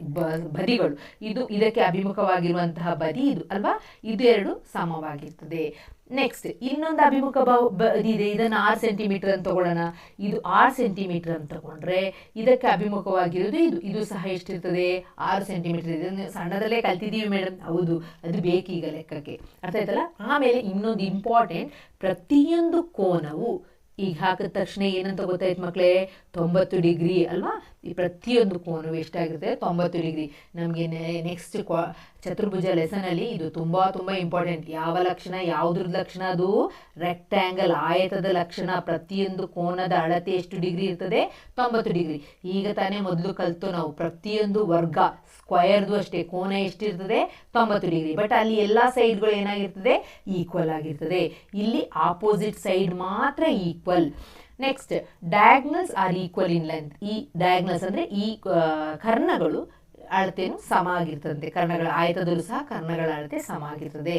ಬದಿಗಳು. ಇದು ಇದಕ್ಕೆ ಅಭಿಮುಖವಾಗಿರುವಂತಹ ಬದಿ ಇದು, ಅಲ್ವಾ? ಇದೆರಡು ಸಮವಾಗಿರ್ತದೆ. ನೆಕ್ಸ್ಟ್ ಇನ್ನೊಂದು ಅಭಿಮುಖ ಬದಿದೆ ಇದನ್ನು ಆರು ಸೆಂಟಿಮೀಟರ್ ಅಂತ ತಗೊಳ್ಳೋಣ. ಇದು ಆರು ಸೆಂಟಿಮೀಟರ್ ಅಂತ ತಗೊಂಡ್ರೆ ಇದಕ್ಕೆ ಅಭಿಮುಖವಾಗಿರೋದು ಇದು. ಇದು ಸಹ ಎಷ್ಟಿರ್ತದೆ? ಆರು ಸೆಂಟಿಮೀಟರ್ ಇದನ್ನು ಸಣ್ಣದಲ್ಲೇ ಕಲ್ತಿದ್ದೀವಿ ಮೇಡಮ್ ಹೌದು, ಅದು ಬೇಕೀಗ ಲೆಕ್ಕಕ್ಕೆ. ಅರ್ಥ ಆಯ್ತಲ್ಲ? ಆಮೇಲೆ ಇನ್ನೊಂದು ಇಂಪಾರ್ಟೆಂಟ್ ಪ್ರತಿಯೊಂದು ಕೋನವು ಈಗ ಹಾಕಿದ ತಕ್ಷಣ ಏನಂತ ಗೊತ್ತಾಯ್ತು ಮಕ್ಕಳೇ ತೊಂಬತ್ತು ಡಿಗ್ರಿ ಅಲ್ವಾ? ಈ ಪ್ರತಿಯೊಂದು ಕೋನು ಎಷ್ಟಾಗಿರುತ್ತೆ ತೊಂಬತ್ತು ಡಿಗ್ರಿ. ನಮಗೆ ನೆಕ್ಸ್ಟ್ ಕ್ವಾ, ಚತುರ್ಭುಜ ಲೆಸನಲ್ಲಿ ಇದು ತುಂಬ ತುಂಬ ಇಂಪಾರ್ಟೆಂಟ್ ಯಾವ ಲಕ್ಷಣ? ಯಾವುದ್ರ ಲಕ್ಷಣ ಅದು? ರೆಕ್ಟ್ಯಾಂಗಲ್ ಆಯತದ ಲಕ್ಷಣ. ಪ್ರತಿಯೊಂದು ಕೋನದ ಅಳತೆ ಎಷ್ಟು ಡಿಗ್ರಿ ಇರ್ತದೆ? ತೊಂಬತ್ತು ಡಿಗ್ರಿ. ಈಗ ತಾನೇ ಮೊದಲು ಕಲಿತು ನಾವು ಪ್ರತಿಯೊಂದು ವರ್ಗ ಸ್ಕ್ವಯರ್ದು ಅಷ್ಟೇ ಕೋನ ಎಷ್ಟಿರ್ತದೆ? ತೊಂಬತ್ತು ಡಿಗ್ರಿ. ಬಟ್ ಅಲ್ಲಿ ಎಲ್ಲ ಸೈಡ್ಗಳು ಏನಾಗಿರ್ತದೆ? ಈಕ್ವಲ್ ಆಗಿರ್ತದೆ. ಇಲ್ಲಿ ಆಪೋಸಿಟ್ ಸೈಡ್ ಮಾತ್ರ equal next diagonals are equal in length ಈ ಡಯಾಗ್ನಲ್ಸ್ ಅಂದರೆ ಈ ಕರ್ಣಗಳು ಅಳತೆಯೂ ಸಮ ಆಗಿರ್ತದಂತೆ. ಕರ್ಣಗಳ ಆಯತದಲ್ಲೂ ಸಹ ಕರ್ಣಗಳ ಅಳತೆ ಸಮ ಆಗಿರ್ತದೆ.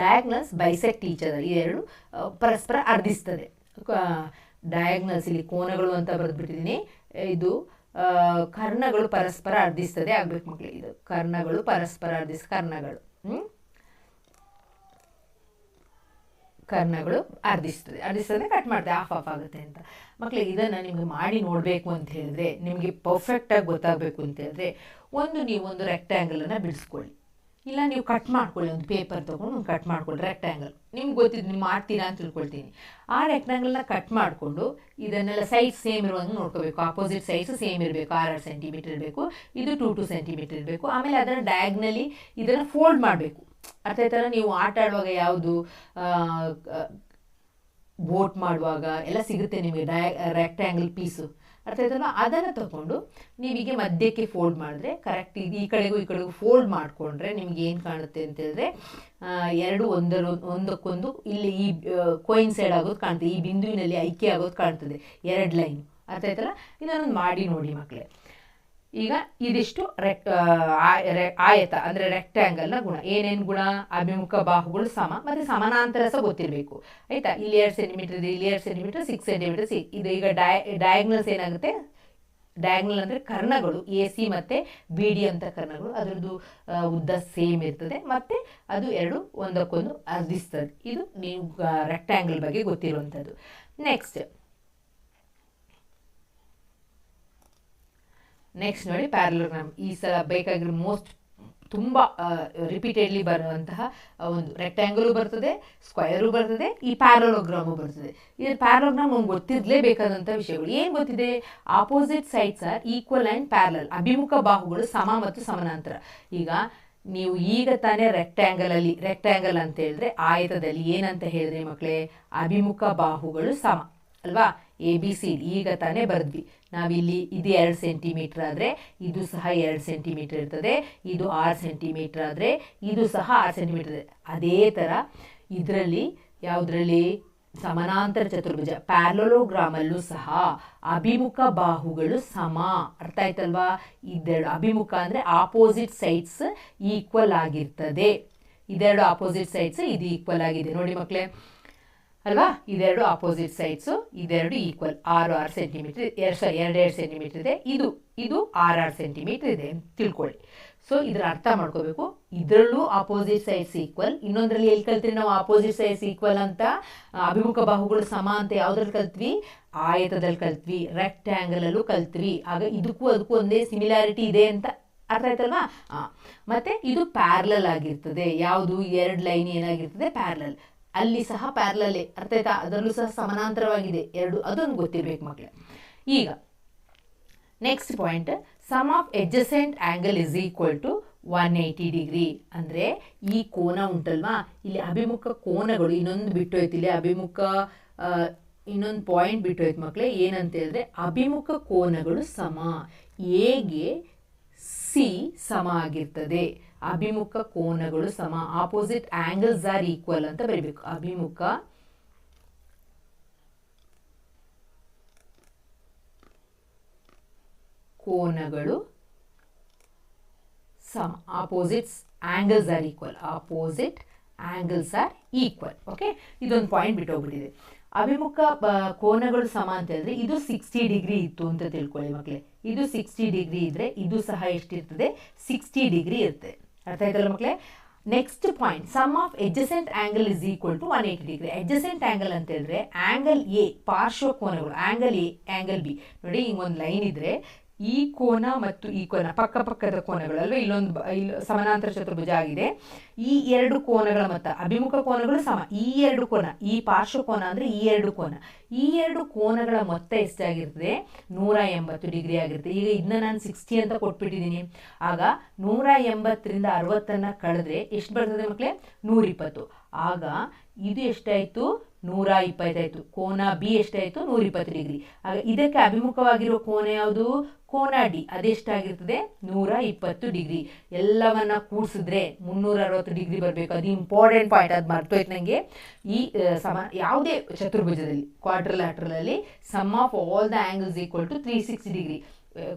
ಡಯಾಗ್ನಲ್ಸ್ ಬೈಸೆಕ್ಟ್ ಈಚರ್ ಇವೆರಡು ಆ, ಪರಸ್ಪರ ಅರ್ಧಿಸ್ತದೆ. ಡಯಾಗ್ನಲ್ಸ್ ಇಲ್ಲಿ ಕೋನಗಳು ಅಂತ ಬರೆದ್ಬಿಟ್ಟಿದ್ದೀನಿ. ಇದು ಕರ್ಣಗಳು ಪರಸ್ಪರ ಅರ್ಧಿಸ್ತದೆ ಆಗ್ಬೇಕು ಮಕ್ಕಳಿಗೆ ಇದು ಕರ್ಣಗಳು ಪರಸ್ಪರ ಅರ್ಧಿಸ್ ಕರ್ಣಗಳು. ಕರ್ಣಗಳು ಅರ್ಧಿಸ್ತದೆ. ಅರ್ಧಿಸ್ತದೆ ಕಟ್ ಮಾಡ್ತದೆ. ಆಫ್ ಆಫ್ ಆಗುತ್ತೆ ಅಂತ. ಮಕ್ಕಳಿಗೆ ಇದನ್ನು ನಿಮಗೆ ಮಾಡಿ ನೋಡಬೇಕು ಅಂತ ಹೇಳಿದ್ರೆ, ನಿಮಗೆ ಪರ್ಫೆಕ್ಟಾಗಿ ಗೊತ್ತಾಗಬೇಕು ಅಂತ ಹೇಳಿದ್ರೆ, ಒಂದು ನೀವು ಒಂದು ರೆಕ್ಟ್ಯಾಂಗಲನ್ನು ಬಿಡಿಸ್ಕೊಳ್ಳಿ. ಇಲ್ಲ, ನೀವು ಕಟ್ ಮಾಡ್ಕೊಳ್ಳಿ, ಒಂದು ಪೇಪರ್ ತೊಗೊಂಡು ಒಂದು ಕಟ್ ಮಾಡ್ಕೊಳ್ಳಿ ರೆಕ್ಟ್ಯಾಂಗಲ್ ನಿಮ್ಗೆ ಗೊತ್ತಿದ್ದು ನೀವು ಮಾಡ್ತೀರಾ ಅಂತ ತಿಳ್ಕೊಳ್ತೀನಿ. ಆ ರೆಕ್ಟ್ಯಾಂಗಲ್ನ ಕಟ್ ಮಾಡಿಕೊಂಡು ಇದನ್ನೆಲ್ಲ ಸೈಜ್ ಸೇಮ್ ಇರುವಂಗೆ ನೋಡ್ಕೋಬೇಕು. ಆಪೋಸಿಟ್ ಸೈಜ್ ಸೇಮ್ ಇರಬೇಕು. ಆರು ಸೆಂಟಿಮೀಟರ್ ಇರಬೇಕು. ಇದು ಟೂ ಟು ಸೆಂಟಿಮೀಟರ್ ಇರಬೇಕು. ಆಮೇಲೆ ಅದನ್ನು ಡಯಾಗ್ನಲಿ ಇದನ್ನು ಫೋಲ್ಡ್ ಮಾಡಬೇಕು. ಅದೇ ಆಯ್ತಲ್ಲ ನೀವು ಆಟ ಆಡುವಾಗ ಯಾವುದು ಬೋಟ್ ಮಾಡುವಾಗ ಎಲ್ಲ ಸಿಗುತ್ತೆ ನಿಮಗೆ. ಡಯ ರೆಕ್ಟ್ಯಾಂಗಲ್ ಪೀಸು ಅರ್ಥ ಆಯ್ತಲ್ವ? ಅದನ್ನು ತಗೊಂಡು ನೀವೀಗೆ ಮಧ್ಯಕ್ಕೆ ಫೋಲ್ಡ್ ಮಾಡಿದ್ರೆ ಕರೆಕ್ಟ್ ಈ ಕಡೆಗೂ ಈ ಕಡೆಗೂ ಫೋಲ್ಡ್ ಮಾಡಿಕೊಂಡ್ರೆ ನಿಮ್ಗೆ ಏನು ಕಾಣುತ್ತೆ ಅಂತ ಹೇಳಿದ್ರೆ ಎರಡು ಒಂದರ, ಒಂದಕ್ಕೊಂದು ಇಲ್ಲಿ ಈ ಕೋಯಿನ್ಸೈಡ್ ಆಗೋದು ಕಾಣ್ತದೆ. ಈ ಬಿಂದುವಿನಲ್ಲಿ ಐಕ್ಯ ಆಗೋದು ಕಾಣ್ತದೆ. ಎರಡು ಲೈನ್ ಅರ್ಥ ಆಯ್ತಲ್ಲ? ಇದನ್ನೊಂದು ಮಾಡಿ ನೋಡಿ ಮಕ್ಕಳೇ ಈಗ ಇದಿಷ್ಟು ರೆಕ್ ಆಯತ, ಅಂದ್ರೆ ರೆಕ್ಟ್ಯಾಂಗಲ್ನ ಗುಣ. ಏನೇನು ಗುಣ? ಅಭಿಮುಖ ಬಾಹುಗಳು ಸಮ, ಮತ್ತೆ ಸಮಾನಾಂತರ ಸಹ ಗೊತ್ತಿರಬೇಕು. ಆಯ್ತಾ? ಇಲ್ಲಿ ಎರಡು ಸೆಂಟಿಮೀಟರ್ ಇದೆ, ಇಲ್ಲಿ ಎರಡು ಸೆಂಟಿಮೀಟರ್ ಸಿಕ್ಸ್ ಸೆಂಟಿಮೀಟರ್ ಸಿ ಇದು ಈಗ ಡಯ ಡಯಾಗ್ನಲ್ಸ್ ಏನಾಗುತ್ತೆ? ಡಯಾಗ್ನಲ್ ಅಂದರೆ ಕರ್ಣಗಳು ಎ ಸಿ ಮತ್ತು ಬಿ ಡಿ ಅಂತ ಕರ್ಣಗಳು. ಅದರದ್ದು ಉದ್ದ ಸೇಮ್ ಇರ್ತದೆ. ಮತ್ತೆ ಅದು ಎರಡು ಒಂದಕ್ಕೊಂದು ಅರ್ಧಿಸ್ತದೆ. ಇದು ನೀವು ರೆಕ್ಟ್ಯಾಂಗಲ್ ಬಗ್ಗೆ ಗೊತ್ತಿರುವಂಥದ್ದು ನೆಕ್ಸ್ಟ್ ನೆಕ್ಸ್ಟ್ ನೋಡಿ ಪ್ಯಾರಲೋಗ್ರಾಮ್ ಈ ಸಲ ಬೇಕಾಗಿರೋ ಮೋಸ್ಟ್ ತುಂಬ ರಿಪೀಟೆಡ್ಲಿ ಬರುವಂತಹ ಒಂದು ರೆಕ್ಟ್ಯಾಂಗಲು ಬರ್ತದೆ ಸ್ಕ್ವಯರು ಬರ್ತದೆ, ಈ ಪ್ಯಾರಲೋಗ್ರಾಮು ಬರ್ತದೆ. ಈ ಪ್ಯಾರಲೋಗ್ರಾಮ್ ನಮ್ಗೆ ಗೊತ್ತಿರಲೇಬೇಕಾದಂಥ ವಿಷಯಗಳು. ಏನು ಗೊತ್ತಿದೆ? Opposite sides are equal and parallel ಅಭಿಮುಖ ಬಾಹುಗಳು ಸಮ ಮತ್ತು ಸಮಾನಾಂತರ. ಈಗ ನೀವು ಈಗ ತಾನೇ ರೆಕ್ಟ್ಯಾಂಗಲಲ್ಲಿ ರೆಕ್ಟ್ಯಾಂಗಲ್ ಅಂತ ಹೇಳಿದ್ರೆ ಆಯತದಲ್ಲಿ ಏನಂತ ಹೇಳಿದ್ರೆ ಮಕ್ಕಳೇ ಅಭಿಮುಖ ಬಾಹುಗಳು ಸಮ, ಅಲ್ವಾ? ಎ ಬಿ ಸಿ ಈಗ ತಾನೇ ಬರೆದ್ವಿ. ನಾವಿಲ್ಲಿ ಇದು ಎರಡು ಸೆಂಟಿಮೀಟರ್ ಆದರೆ, ಇದು ಸಹ ಎರಡು ಸೆಂಟಿಮೀಟರ್ ಇರ್ತದೆ, ಇದು ಆರು ಸೆಂಟಿಮೀಟರ್ ಆದರೆ, ಇದು ಸಹ ಆರು ಸೆಂಟಿಮೀಟರ್ ಅದೇ ಥರ ಇದರಲ್ಲಿ ಯಾವುದರಲ್ಲಿ? ಸಮಾನಾಂತರ ಚತುರ್ಭುಜ ಪ್ಯಾರಲೋಗ್ರಾಮಲ್ಲೂ ಸಹ ಅಭಿಮುಖ ಬಾಹುಗಳು ಸಮ. ಅರ್ಥ ಆಯ್ತಲ್ವಾ? ಇದೆರಡು ಅಭಿಮುಖ ಅಂದರೆ ಆಪೋಸಿಟ್ ಸೈಡ್ಸ್ ಈಕ್ವಲ್ ಆಗಿರ್ತದೆ. ಇದೆರಡು ಆಪೋಸಿಟ್ ಸೈಡ್ಸ್ ಇದು ಈಕ್ವಲ್ ಆಗಿದೆ. ನೋಡಿ ಮಕ್ಕಳೇ ಅಲ್ವಾ? ಇದೆರಡು ಆಪೋಸಿಟ್ ಸೈಡ್ಸು ಇದೆರಡು ಈಕ್ವಲ್ ಆರು ಆರು ಸೆಂಟಿಮೀಟರ್ ಎರಡು ಸಾರಿ ಎರಡು ಎರಡು ಸೆಂಟಿಮೀಟರ್ ಇದೆ. ಇದು ಇದು ಆರು ಆರು ಸೆಂಟಿಮೀಟರ್ ಇದೆ ಅಂತ ತಿಳ್ಕೊಳ್ಳಿ. ಸೊ ಇದರ ಅರ್ಥ ಮಾಡ್ಕೋಬೇಕು. ಇದರಲ್ಲೂ ಆಪೋಸಿಟ್ ಸೈಡ್ಸ್ ಈಕ್ವಲ್ ಇನ್ನೊಂದರಲ್ಲಿ ಎಲ್ಲಿ ಕಲ್ತ್ರಿ ನಾವು ಆಪೋಸಿಟ್ ಸೈಡ್ಸ್ ಈಕ್ವಲ್ ಅಂತ? ಅಭಿಮುಖ ಬಾಹುಗಳು ಸಮ ಅಂತ ಯಾವ್ದ್ರಲ್ಲಿ ಕಲ್ತ್ವಿ? ಆಯತದಲ್ಲಿ ಕಲ್ತ್ವಿ. ರೆಕ್ಟ್ಯಾಂಗಲಲ್ಲೂ ಕಲ್ತ್ವಿ. ಆಗ ಇದಕ್ಕೂ ಅದಕ್ಕೂ ಒಂದೇ ಸಿಮಿಲಾರಿಟಿ ಇದೆ ಅಂತ ಅರ್ಥ ಆಯ್ತಲ್ವಾ? ಮತ್ತೆ ಇದು ಪ್ಯಾರ್ಲಲ್ ಆಗಿರ್ತದೆ. ಯಾವುದು? ಎರಡು ಲೈನ್ ಏನಾಗಿರ್ತದೆ? ಪ್ಯಾರ್ಲಲ್ ಅಲ್ಲಿ ಸಹ ಪ್ಯಾರ್ಲಲ್ಲೇ ಅರ್ಥ ಆಯ್ತಾ? ಅದರಲ್ಲೂ ಸಹ ಸಮಾನಾಂತರವಾಗಿದೆ. ಎರಡು, ಅದೊಂದು ಗೊತ್ತಿರ್ಬೇಕು ಮಕ್ಕಳೇ ಈಗ next point sum of adjacent angle is equal to one eighty degree ಅಂದರೆ ಈ ಕೋನ ಉಂಟಲ್ವಾ? ಇಲ್ಲಿ ಅಭಿಮುಖ ಕೋನಗಳು ಇನ್ನೊಂದು ಬಿಟ್ಟು ಹೋಯ್ತು ಇಲ್ಲಿ ಅಭಿಮುಖ ಇನ್ನೊಂದು ಪಾಯಿಂಟ್ ಬಿಟ್ಟು ಹೋಯ್ತು ಮಕ್ಕಳೇ ಏನಂತ ಹೇಳಿದ್ರೆ ಅಭಿಮುಖ ಕೋನಗಳು ಸಮ. ಎಗೆ ಸಿ ಸಮ ಆಗಿರ್ತದೆ. ಅಭಿಮುಖ ಕೋನಗಳು ಸಮ ಆಪೋಸಿಟ್ ಆಂಗಲ್ಸ್ ಆರ್ ಈಕ್ವಲ್ ಅಂತ ಬರೀಬೇಕು. ಅಭಿಮುಖ ಕೋನಗಳು ಸಮ opposites angles are equal opposite angles are equal okay ಇದೊಂದು ಪಾಯಿಂಟ್ ಬಿಟ್ಟು ಹೋಗ್ಬಿಟ್ಟಿದೆ ಅಭಿಮುಖ ಕೋನಗಳು ಸಮ ಅಂತ ಹೇಳಿದ್ರೆ ಇದು ಸಿಕ್ಸ್ಟಿ ಡಿಗ್ರಿ ಇತ್ತು ಅಂತ ತಿಳ್ಕೊಳ್ಳಿ ಮಕ್ಕಳೇ ಇದು ಸಿಕ್ಸ್ಟಿ ಡಿಗ್ರಿ ಇದ್ರೆ ಇದು ಸಹ ಎಷ್ಟಿರ್ತದೆ? ಸಿಕ್ಸ್ಟಿ ಡಿಗ್ರಿ ಇರ್ತದೆ. ಅರ್ಥ ಆಯ್ತಲ್ಲ ಮಕ್ಕಳೇ next point sum of adjacent angle is equal to one eighty degree adjacent angle ಅಂತ ಹೇಳಿದ್ರೆ ಆ್ಯಂಗಲ್ ಎ ಪಾರ್ಶ್ವ ಕೋನಗಳು ಆಂಗಲ್ ಎ ಆ್ಯಂಗಲ್ ಬಿ ನೋಡಿ, ಹಿಂಗೊಂದು ಲೈನ್ ಇದ್ರೆ ಈ ಕೋನ ಮತ್ತು ಈ ಕೋನ, ಪಕ್ಕ ಪಕ್ಕದ ಕೋನಗಳಲ್ಲೂ ಇಲ್ಲೊಂದು ಇಲ್ಲಿ ಸಮಾನಾಂತರ ಚತುರ್ಭುಜ ಆಗಿದೆ. ಈ ಎರಡು ಕೋನಗಳ ಮೊತ್ತ ಅಭಿಮುಖ ಕೋನಗಳು ಸಮ, ಈ ಎರಡು ಕೋನ, ಈ ಪಾರ್ಶ್ವ ಕೋನ ಅಂದ್ರೆ ಈ ಎರಡು ಕೋನ. ಈ ಎರಡು ಕೋನಗಳ ಮೊತ್ತ ಎಷ್ಟಾಗಿರ್ತದೆ? ನೂರ ಎಂಬತ್ತು ಡಿಗ್ರಿ ಆಗಿರ್ತದೆ. ಈಗ ಇದನ್ನ ನಾನು ಸಿಕ್ಸ್ಟಿ ಅಂತ ಕೊಟ್ಬಿಟ್ಟಿದ್ದೀನಿ ಆಗ ನೂರ ಎಂಬತ್ತರಿಂದ ಅರವತ್ತನ್ನ ಕಳೆದ್ರೆ ಎಷ್ಟು ಬರ್ತದೆ ಮಕ್ಕಳೇ ನೂರಿಪ್ಪತ್ತು. ಆಗ ಇದು ಎಷ್ಟಾಯ್ತು? ನೂರ ಇಪ್ಪತ್ತಾಯಿತು ಕೋನ ಬಿ ಎಷ್ಟಾಯಿತು? ನೂರ ಇಪ್ಪತ್ತು ಡಿಗ್ರಿ. ಆಗ ಇದಕ್ಕೆ ಅಭಿಮುಖವಾಗಿರುವ ಕೋನ ಯಾವುದು? ಕೋನ ಡಿ ಅದೆಷ್ಟಾಗಿರ್ತದೆ? ನೂರ ಇಪ್ಪತ್ತು ಡಿಗ್ರಿ. ಎಲ್ಲವನ್ನ ಕೂಡಿಸಿದ್ರೆ ಮುನ್ನೂರ ಅರವತ್ತು ಡಿಗ್ರಿ ಬರಬೇಕು. ಅದು ಇಂಪಾರ್ಟೆಂಟ್ ಪಾಯಿಂಟ್ ಅದು ಮರ್ತೋಯ್ತು ನನಗೆ ಈ ಸಮ, ಯಾವುದೇ ಚತುರ್ಭುಜದಲ್ಲಿ ಕ್ವಾಡ್ರಲ್ಯಾಟ್ರಲಲ್ಲಿ sum of all the angles equal to three sixty degree.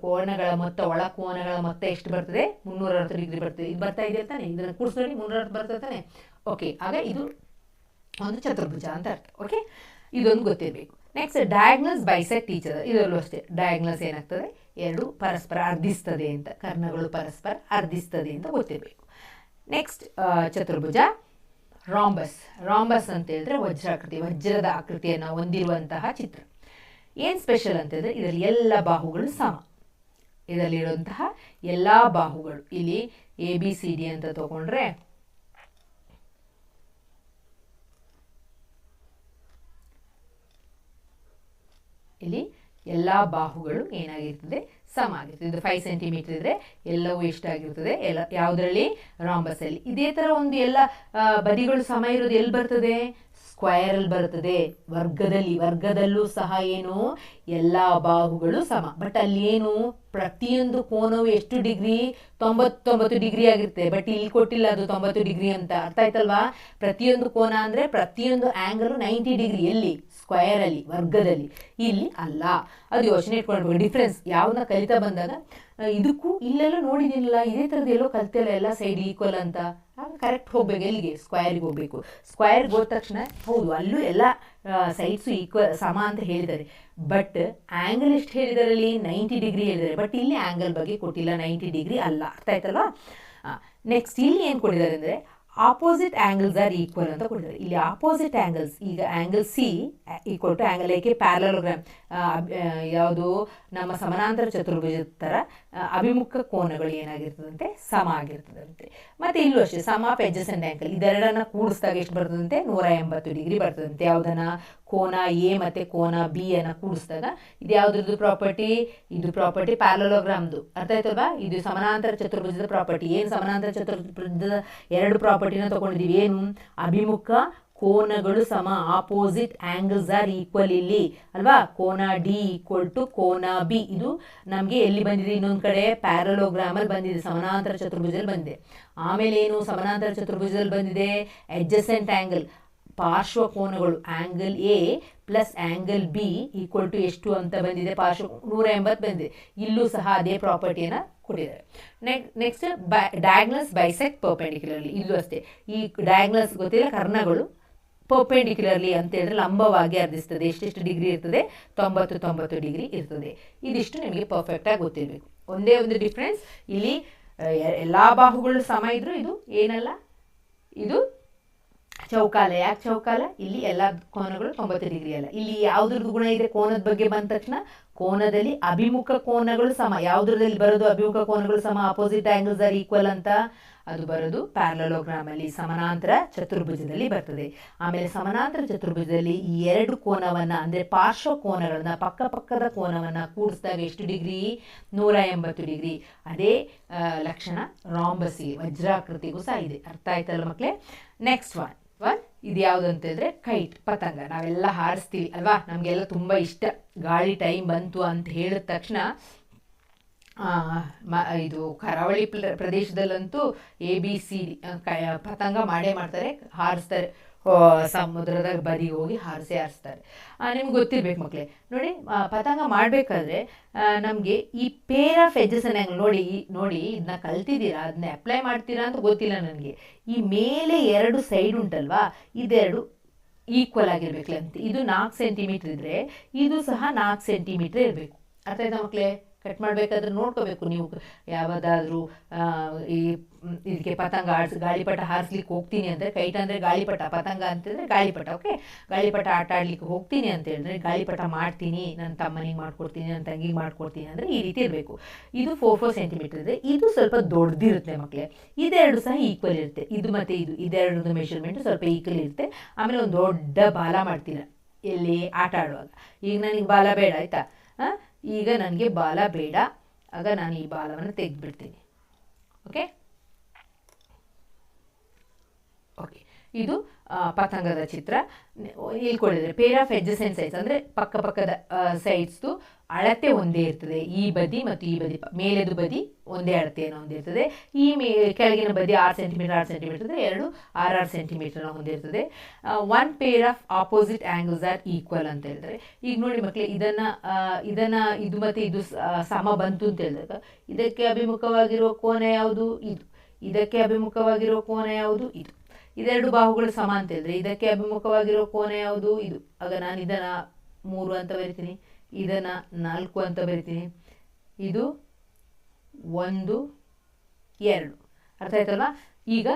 ಕೋನಗಳ ಮೊತ್ತ, ಒಳ ಕೋನಗಳ ಮೊತ್ತ ಎಷ್ಟು ಬರ್ತದೆ? ಮುನ್ನೂರ ಅರವತ್ತು ಡಿಗ್ರಿ ಬರ್ತದೆ. ಇದು ಬರ್ತಾ ಇದೆ ತಾನೆ? ಇದನ್ನು ಕೂಡಿಸ್ನೋಡಿ ಮುನ್ನೂರ ಅರವತ್ತು ಬರ್ತದೆ ತಾನೆ? ಓಕೆ ಆಗ ಇದು ಒಂದು ಚತುರ್ಭುಜ ಅಂತ ಅರ್ಥ. ಓಕೆ ಇದೊಂದು ಗೊತ್ತಿರಬೇಕು. ನೆಕ್ಸ್ಟ್ ಡಯಾಗ್ನಲ್ಸ್ ಬೈಸೆಕ್ಟ್ ಟೀಚರ್ ಇದರಲ್ಲೂ ಅಷ್ಟೇ. ಡಯಾಗ್ನಸ್ ಏನಾಗ್ತದೆ? ಎರಡು ಪರಸ್ಪರ ಅರ್ಧಿಸ್ತದೆ ಅಂತ. ಕರ್ಣಗಳು ಪರಸ್ಪರ ಅರ್ಧಿಸ್ತದೆ ಅಂತ ಗೊತ್ತಿರಬೇಕು. ನೆಕ್ಸ್ಟ್ ಚತುರ್ಭುಜ. ರಾಂಬಸ್ ರಾಂಬಸ್ ಅಂತ ಹೇಳಿದ್ರೆ ವಜ್ರಾಕೃತಿ, ವಜ್ರದ ಆಕೃತಿಯನ್ನು ಹೊಂದಿರುವಂತಹ ಚಿತ್ರ. ಏನು ಸ್ಪೆಷಲ್ ಅಂತ ಹೇಳಿದ್ರೆ ಇದರಲ್ಲಿ ಎಲ್ಲ ಬಾಹುಗಳು ಸಮ. ಇದರಲ್ಲಿರುವಂತಹ ಎಲ್ಲ ಬಾಹುಗಳು. ಇಲ್ಲಿ ಎ ಬಿ ಸಿ ಡಿ ಅಂತ ತಗೊಂಡ್ರೆ ಇಲ್ಲಿ ಎಲ್ಲ ಬಾಹುಗಳು ಏನಾಗಿರ್ತದೆ? ಸಮ ಆಗಿರ್ತದೆ. ಇದು ಫೈವ್ ಸೆಂಟಿಮೀಟರ್ ಇದ್ರೆ ಎಲ್ಲವೂ ಎಷ್ಟಾಗಿರ್ತದೆ? ಎಲ್ಲ ಯಾವುದರಲ್ಲಿ? ರಾಂಬಸಲ್ಲಿ ಇದೇ ಥರ ಒಂದು ಎಲ್ಲ ಬದಿಗಳು ಸಮ ಇರೋದು ಎಲ್ಲಿ ಬರ್ತದೆ? ಸ್ಕ್ವಯರಲ್ಲಿ ಬರ್ತದೆ. ವರ್ಗದಲ್ಲಿ, ವರ್ಗದಲ್ಲೂ ಸಹ ಏನು? ಎಲ್ಲ ಬಾಹುಗಳು ಸಮ. ಬಟ್ ಅಲ್ಲಿ ಏನು? ಪ್ರತಿಯೊಂದು ಕೋನವು ಎಷ್ಟು ಡಿಗ್ರಿ? ತೊಂಬತ್ತೊಂಬತ್ತು ಡಿಗ್ರಿ ಆಗಿರುತ್ತೆ. ಬಟ್ ಇಲ್ಲಿ ಕೊಟ್ಟಿಲ್ಲ ಅದು ತೊಂಬತ್ತು ಡಿಗ್ರಿ ಅಂತ. ಅರ್ಥ ಆಯ್ತಲ್ವಾ? ಪ್ರತಿಯೊಂದು ಕೋನ ಅಂದರೆ ಪ್ರತಿಯೊಂದು ಆ್ಯಂಗಲು ನೈಂಟಿ ಡಿಗ್ರಿ. ಎಲ್ಲಿ? ಸ್ಕ್ವಯರಲ್ಲಿ ವರ್ಗದಲ್ಲಿ. ಇಲ್ಲಿ ಅಲ್ಲ. ಅದು ಯೋಚನೆ ಇಟ್ಕೊಳ್ಬೇಕು. ಡಿಫ್ರೆನ್ಸ್ ಯಾವನ್ನ ಕಲಿತಾ ಬಂದಾಗ ಇದಕ್ಕೂ ಇಲ್ಲೆಲ್ಲ ನೋಡಿದಿಲ್ಲ ಇದೇ ಥರದ್ದು ಎಲ್ಲೋ ಕಲ್ತಿಲ್ಲ ಎಲ್ಲ ಸೈಡ್ ಈಕ್ವಲ್ ಅಂತ. ಕರೆಕ್ಟ್ ಹೋಗ್ಬೇಕು. ಎಲ್ಲಿಗೆ? ಸ್ಕ್ವಯರ್ಗೆ ಹೋಗ್ಬೇಕು. ಸ್ಕ್ವಯರ್ಗೆ ಹೋದ ತಕ್ಷಣ, ಹೌದು, ಅಲ್ಲೂ ಎಲ್ಲ ಸೈಡ್ಸು ಈಕ್ವಲ್ ಸಮ ಅಂತ ಹೇಳಿದ್ದಾರೆ. ಬಟ್ ಆ್ಯಂಗಲ್ ಎಷ್ಟು ಹೇಳಿದ್ದಾರೆ ಅಲ್ಲಿ ನೈಂಟಿ ಡಿಗ್ರಿ ಹೇಳಿದ್ದಾರೆ. ಬಟ್ ಇಲ್ಲಿ ಆ್ಯಂಗಲ್ ಬಗ್ಗೆ ಕೊಟ್ಟಿಲ್ಲ. ನೈಂಟಿ ಡಿಗ್ರಿ ಅಲ್ಲ. ಅರ್ಥ ಆಯ್ತಲ್ವಾ? ನೆಕ್ಸ್ಟ್ ಇಲ್ಲಿ ಏನು ಕೊಟ್ಟಿದ್ದಾರೆ ಅಂದರೆ ಆಪೋಸಿಟ್ ಆ್ಯಂಗಲ್ಸ್ ಆರ್ ಈಕ್ವಲ್ ಅಂತ ಕೊಟ್ಟಿದ್ದಾರೆ. ಇಲ್ಲಿ ಆಪೋಸಿಟ್ ಆ್ಯಂಗಲ್ಸ್ ಈಗ angle C equal to angle ಏಕೆ ಪ್ಯಾರಲೋಗ್ರಾಮ್ ಯಾವುದು? ನಮ್ಮ ಸಮಾನಾಂತರ ಚತುರ್ಭುಜದ ಥರ ಅಭಿಮುಖ ಕೋನಗಳು ಏನಾಗಿರ್ತದಂತೆ? ಸಮ ಆಗಿರ್ತದಂತೆ. ಮತ್ತು ಇಲ್ಲೂ ಅಷ್ಟೇ, ಸಮ ಪೆಜಸ್ ಆ್ಯಂಡ್ ಆ್ಯಂಗಲ್ ಇದೆರಡನ್ನ ಕೂಡಿಸಿದಾಗ ಎಷ್ಟು ಬರ್ತದಂತೆ? ನೂರ ಎಂಬತ್ತು ಡಿಗ್ರಿ ಬರ್ತದಂತೆ. ಯಾವುದನ್ನ? ಕೋನ ಎ ಮತ್ತೆ ಕೋನ ಬಿ ಅನ್ನು ಕೂಡಿಸಿದಾಗ ಇದು ಯಾವುದ್ರದ್ದು ಪ್ರಾಪರ್ಟಿ ಇದು ಪ್ರಾಪರ್ಟಿ ಪ್ಯಾರಲೋಗ್ರಾಮ್ದು ಅರ್ಥ ಆಯ್ತಲ್ವಾ? ಇದು ಸಮಾನಾಂತರ ಚತುರ್ಭುಜದ ಪ್ರಾಪರ್ಟಿ ಏನು ಸಮಾನಾಂತರ ಚತುರ್ಭುಜದ ಎರಡು ಪ್ರಾಪರ್ಟಿನ ತಗೊಂಡಿದೀವಿ? ಏನು? ಅಭಿಮುಖ ಕೋನಗಳು ಸಮ ಆಪೋಸಿಟ್ ಆಂಗಲ್ಸ್ ಆರ್ ಈಕ್ವಲ್ ಇಲ್ಲಿ. ಅಲ್ವಾ? ಕೋನ ಡಿ ಈಕ್ವಲ್ ಟು ಕೋನ ಬಿ. ಇದು ನಮಗೆ ಎಲ್ಲಿ ಬಂದಿದೆ? ಇನ್ನೊಂದು ಕಡೆ ಪ್ಯಾರಲೋಗ್ರಾಮಲ್ಲಿ ಬಂದಿದೆ. ಸಮಾನಾಂತರ ಚತುರ್ಭುಜದಲ್ಲಿ ಬಂದಿದೆ. ಆಮೇಲೆ ಏನು ಸಮಾನಾಂತರ ಚತುರ್ಭುಜದಲ್ಲಿ ಬಂದಿದೆ? ಅಡ್ಜಸೆಂಟ್ ಆ್ಯಂಗಲ್ ಪಾರ್ಶ್ವ ಕೋನಗಳು angle A plus angle B equal to ಎಷ್ಟು ಅಂತ ಬಂದಿದೆ? ಪಾರ್ಶ್ವ ನೂರ ಎಂಬತ್ತು ಬಂದಿದೆ. ಇಲ್ಲೂ ಸಹ ಅದೇ ಪ್ರಾಪರ್ಟಿಯನ್ನು ಕೊಟ್ಟಿದ್ದಾರೆ. Neck next by diagonals bisect perpendicularly ಇಲ್ಲೂ ಅಷ್ಟೇ. ಈ ಡಯಾಗ್ನಲ್ಸ್ ಗೊತ್ತಿಲ್ಲ? ಕರ್ಣಗಳು ಪರ್ಪೆಂಡಿಕ್ಯುಲರ್ಲಿ ಅಂತ ಹೇಳಿದ್ರೆ ಲಂಬವಾಗಿ ಅರ್ಧಿಸ್ತದೆ ಎಷ್ಟೆಷ್ಟು ಡಿಗ್ರಿ ಇರ್ತದೆ? ತೊಂಬತ್ತು ತೊಂಬತ್ತು ಡಿಗ್ರಿ ಇರ್ತದೆ. ಇದಿಷ್ಟು ನಿಮಗೆ ಪರ್ಫೆಕ್ಟಾಗಿ ಗೊತ್ತಿರಬೇಕು. ಒಂದೇ ಒಂದು ಡಿಫ್ರೆನ್ಸ್ ಇಲ್ಲಿ ಎಲ್ಲ ಬಾಹುಗಳು ಸಮ ಇದ್ದರೂ ಇದು ಏನಲ್ಲ? ಇದು ಚೌಕಾಲ. ಯಾಕೆ ಚೌಕಾಲ? ಇಲ್ಲಿ ಎಲ್ಲ ಕೋನಗಳು ತೊಂಬತ್ತು ಡಿಗ್ರಿ ಅಲ್ಲ. ಇಲ್ಲಿ ಯಾವ್ದ್ರದ್ದು ಗುಣ ಇದೆ ಕೋನದ ಬಗ್ಗೆ ಬಂದ ತಕ್ಷಣ ಕೋನದಲ್ಲಿ ಅಭಿಮುಖ ಕೋನಗಳು ಸಮ. ಯಾವ್ದ್ರದಲ್ಲಿ ಬರೋದು ಅಭಿಮುಖ ಕೋನಗಳು ಸಮ ಅಪೋಸಿಟ್ ಆಂಗಲ್ಸ್ ಆರ್ ಈಕ್ವಲ್ ಅಂತ. ಅದು ಬರೋದು ಪ್ಯಾರಲೋಗ್ರಾಮ್ ಅಲ್ಲಿ ಸಮಾನಾಂತರ ಚತುರ್ಭುಜದಲ್ಲಿ ಬರ್ತದೆ. ಆಮೇಲೆ ಸಮಾನಾಂತರ ಚತುರ್ಭುಜದಲ್ಲಿ ಈ ಎರಡು ಕೋನವನ್ನ, ಅಂದ್ರೆ ಪಾರ್ಶ್ವ ಕೋನಗಳನ್ನ, ಪಕ್ಕ ಪಕ್ಕದ ಕೋನವನ್ನ ಕೂಡಿಸಿದಾಗ ಎಷ್ಟು ಡಿಗ್ರಿ ನೂರ ಎಂಬತ್ತು ಡಿಗ್ರಿ ಅದೇ ಲಕ್ಷಣ ರಾಂಬಸಿ ವಜ್ರಾಕೃತಿಗೂ ಸಹ ಇದೆ. ಅರ್ಥ ಆಯ್ತಲ್ಲ ಮಕ್ಕಳೇ ನೆಕ್ಸ್ಟ್ ಒನ್ ಒನ್ ಇದು ಯಾವುದು ಅಂತ ಹೇಳಿದ್ರೆ ಕೈಟ್ ಪತಂಗ. ನಾವೆಲ್ಲ ಹಾರಿಸ್ತೀವಿ ಅಲ್ವಾ? ನಮಗೆಲ್ಲ ತುಂಬ ಇಷ್ಟ. ಗಾಳಿ ಟೈಮ್ ಬಂತು ಅಂತ ಹೇಳಿದ ತಕ್ಷಣ ಆ, ಇದು ಕರಾವಳಿ ಪ್ರದೇಶದಲ್ಲಂತೂ ಎ ಬಿ ಸಿ ಪತಂಗ ಮಾಡೇ ಮಾಡ್ತಾರೆ ಹಾರಿಸ್ತಾರೆ. ಸಮುದ್ರದ ಬದಿಗೆ ಹೋಗಿ ಹಾರಿಸಿ ಹಾರಿಸ್ತಾರೆ. ನಿಮ್ಗೆ ಗೊತ್ತಿರ್ಬೇಕು ಮಕ್ಕಳೇ ನೋಡಿ ಪತಂಗ ಮಾಡಬೇಕಾದ್ರೆ ನಮಗೆ ಈ ಪೇರ್ ಆಫ್ ಎಜಸ್ ನೋಡಿ ನೋಡಿ ಇದನ್ನ ಕಲ್ತಿದ್ದೀರಾ? ಅದನ್ನ ಅಪ್ಲೈ ಮಾಡ್ತೀರಾ ಅಂತ ಗೊತ್ತಿಲ್ಲ ನನಗೆ. ಈ ಮೇಲೆ ಎರಡು ಸೈಡ್ ಉಂಟಲ್ವಾ? ಇದೆರಡು ಈಕ್ವಲ್ ಆಗಿರ್ಬೇಕು ಅಂತ ಇದು ನಾಲ್ಕು ಸೆಂಟಿಮೀಟರ್ ಇದ್ರೆ, ಇದು ಸಹ ನಾಲ್ಕು ಸೆಂಟಿಮೀಟರ್ ಇರಬೇಕು. ಅರ್ಥ ಆಯ್ತಾ ಮಕ್ಕಳೇ ಕಟ್ ಮಾಡಬೇಕಾದ್ರೆ ನೋಡ್ಕೋಬೇಕು ನೀವು. ಯಾವುದಾದ್ರೂ ಈ ಇದಕ್ಕೆ ಪತಂಗ ಆಡ್ಸ್, ಗಾಳಿಪಟ ಹಾರಿಸ್ಲಿಕ್ಕೆ ಹೋಗ್ತೀನಿ ಅಂದರೆ ಕೈಟ ಅಂದರೆ ಗಾಳಿಪಟ, ಪತಂಗ ಅಂತಂದರೆ ಗಾಳಿಪಟ ಓಕೆ ಗಾಳಿಪಟ ಆಟ ಆಡ್ಲಿಕ್ಕೆ ಹೋಗ್ತೀನಿ ಅಂತ ಹೇಳಿದ್ರೆ ಗಾಳಿಪಟ ಮಾಡ್ತೀನಿ, ನನ್ನ ತಮ್ಮನಿಗೆ ಮಾಡ್ಕೊಡ್ತೀನಿ, ನನ್ನ ತಂಗಿಗೆ ಮಾಡ್ಕೊಡ್ತೀನಿ ಅಂದರೆ ಈ ರೀತಿ ಇರಬೇಕು. ಇದು ಫೋರ್ ಫೋರ್ ಸೆಂಟಿಮೀಟರ್ ಇದೆ. ಇದು ಸ್ವಲ್ಪ ದೊಡ್ಡದಿರುತ್ತೆ ಮಕ್ಕಳೇ ಇದೆರಡು ಸಹ ಈಕ್ವಲ್ ಇರುತ್ತೆ. ಇದು ಮತ್ತು ಇದು. ಇದೆರಡು ಮೆಷರ್ಮೆಂಟ್ ಸ್ವಲ್ಪ ಈಕ್ವಲ್ ಇರುತ್ತೆ. ಆಮೇಲೆ ಒಂದು ದೊಡ್ಡ ಬಾಲ ಮಾಡ್ತೀರ. ಎಲ್ಲಿ? ಆಟ ಆಡುವಾಗ. ಈಗ ನನಗೆ ಬಾಲ ಬೇಡ, ಆಯಿತಾ? ಹಾಂ ಈಗ ನನಗೆ ಬಾಲ ಬೇಡ. ಆಗ ನಾನು ಈ ಬಾಲವನ್ನು ತೆಗೆದುಬಿಡ್ತೀನಿ. ಓಕೆ ಓಕೆ ಇದು ಪತಂಗದ ಚಿತ್ರ. ಕೊಡಿದ್ರೆ ಪೇರ್ ಆಫ್ ಎಡ್ಜಸೆಂಟ್ ಸೈಡ್ಸ್ ಅಂದರೆ ಪಕ್ಕ ಪಕ್ಕದ ಸೈಡ್ಸ್ದು ಅಳತೆ ಒಂದೇ ಇರ್ತದೆ. ಈ ಬದಿ ಮತ್ತು ಈ ಬದಿ ಮೇಲೆದು ಬದಿ ಒಂದೇ ಅಳತೆಯನ್ನು ಹೊಂದಿರ್ತದೆ. ಈ ಮೇ ಕೆಳಗಿನ ಬದಿ ಆರು ಸೆಂಟಿಮೀಟರ್ ಆರು ಸೆಂಟಿಮೀಟರ್ ಎರಡು, ಆರು ಆರು ಸೆಂಟಿಮೀಟರ್ನ ಹೊಂದಿರ್ತದೆ. One pair of opposite angles are equal ಅಂತ ಹೇಳ್ತಾರೆ. ಈಗ ನೋಡಿ ಮಕ್ಕಳೇ ಇದನ್ನ ಇದನ್ನು ಇದು ಮತ್ತು ಇದು ಸಮ ಬಂತು ಅಂತ ಹೇಳಿದಾಗ, ಇದಕ್ಕೆ ಅಭಿಮುಖವಾಗಿರುವ ಕೋನ ಯಾವುದು? ಇದು. ಇದಕ್ಕೆ ಅಭಿಮುಖವಾಗಿರುವ ಕೋನ ಯಾವುದು? ಇದು. ಇದೆರಡು ಬಾಹುಗಳು ಸಮ ಅಂತ ಹೇಳಿದ್ರೆ ಇದಕ್ಕೆ ಅಭಿಮುಖವಾಗಿರೋ ಕೋನ ಯಾವುದು? ಇದು. ಆಗ ನಾನು ಇದನ್ನ ಮೂರು ಅಂತ ಬರಿತೀನಿ. ಇದನ್ನ ನಾಲ್ಕು ಅಂತ ಬರಿತೀನಿ. ಇದು ಒಂದು, ಎರಡು. ಅರ್ಥ ಆಯ್ತಲ್ವಾ? ಈಗ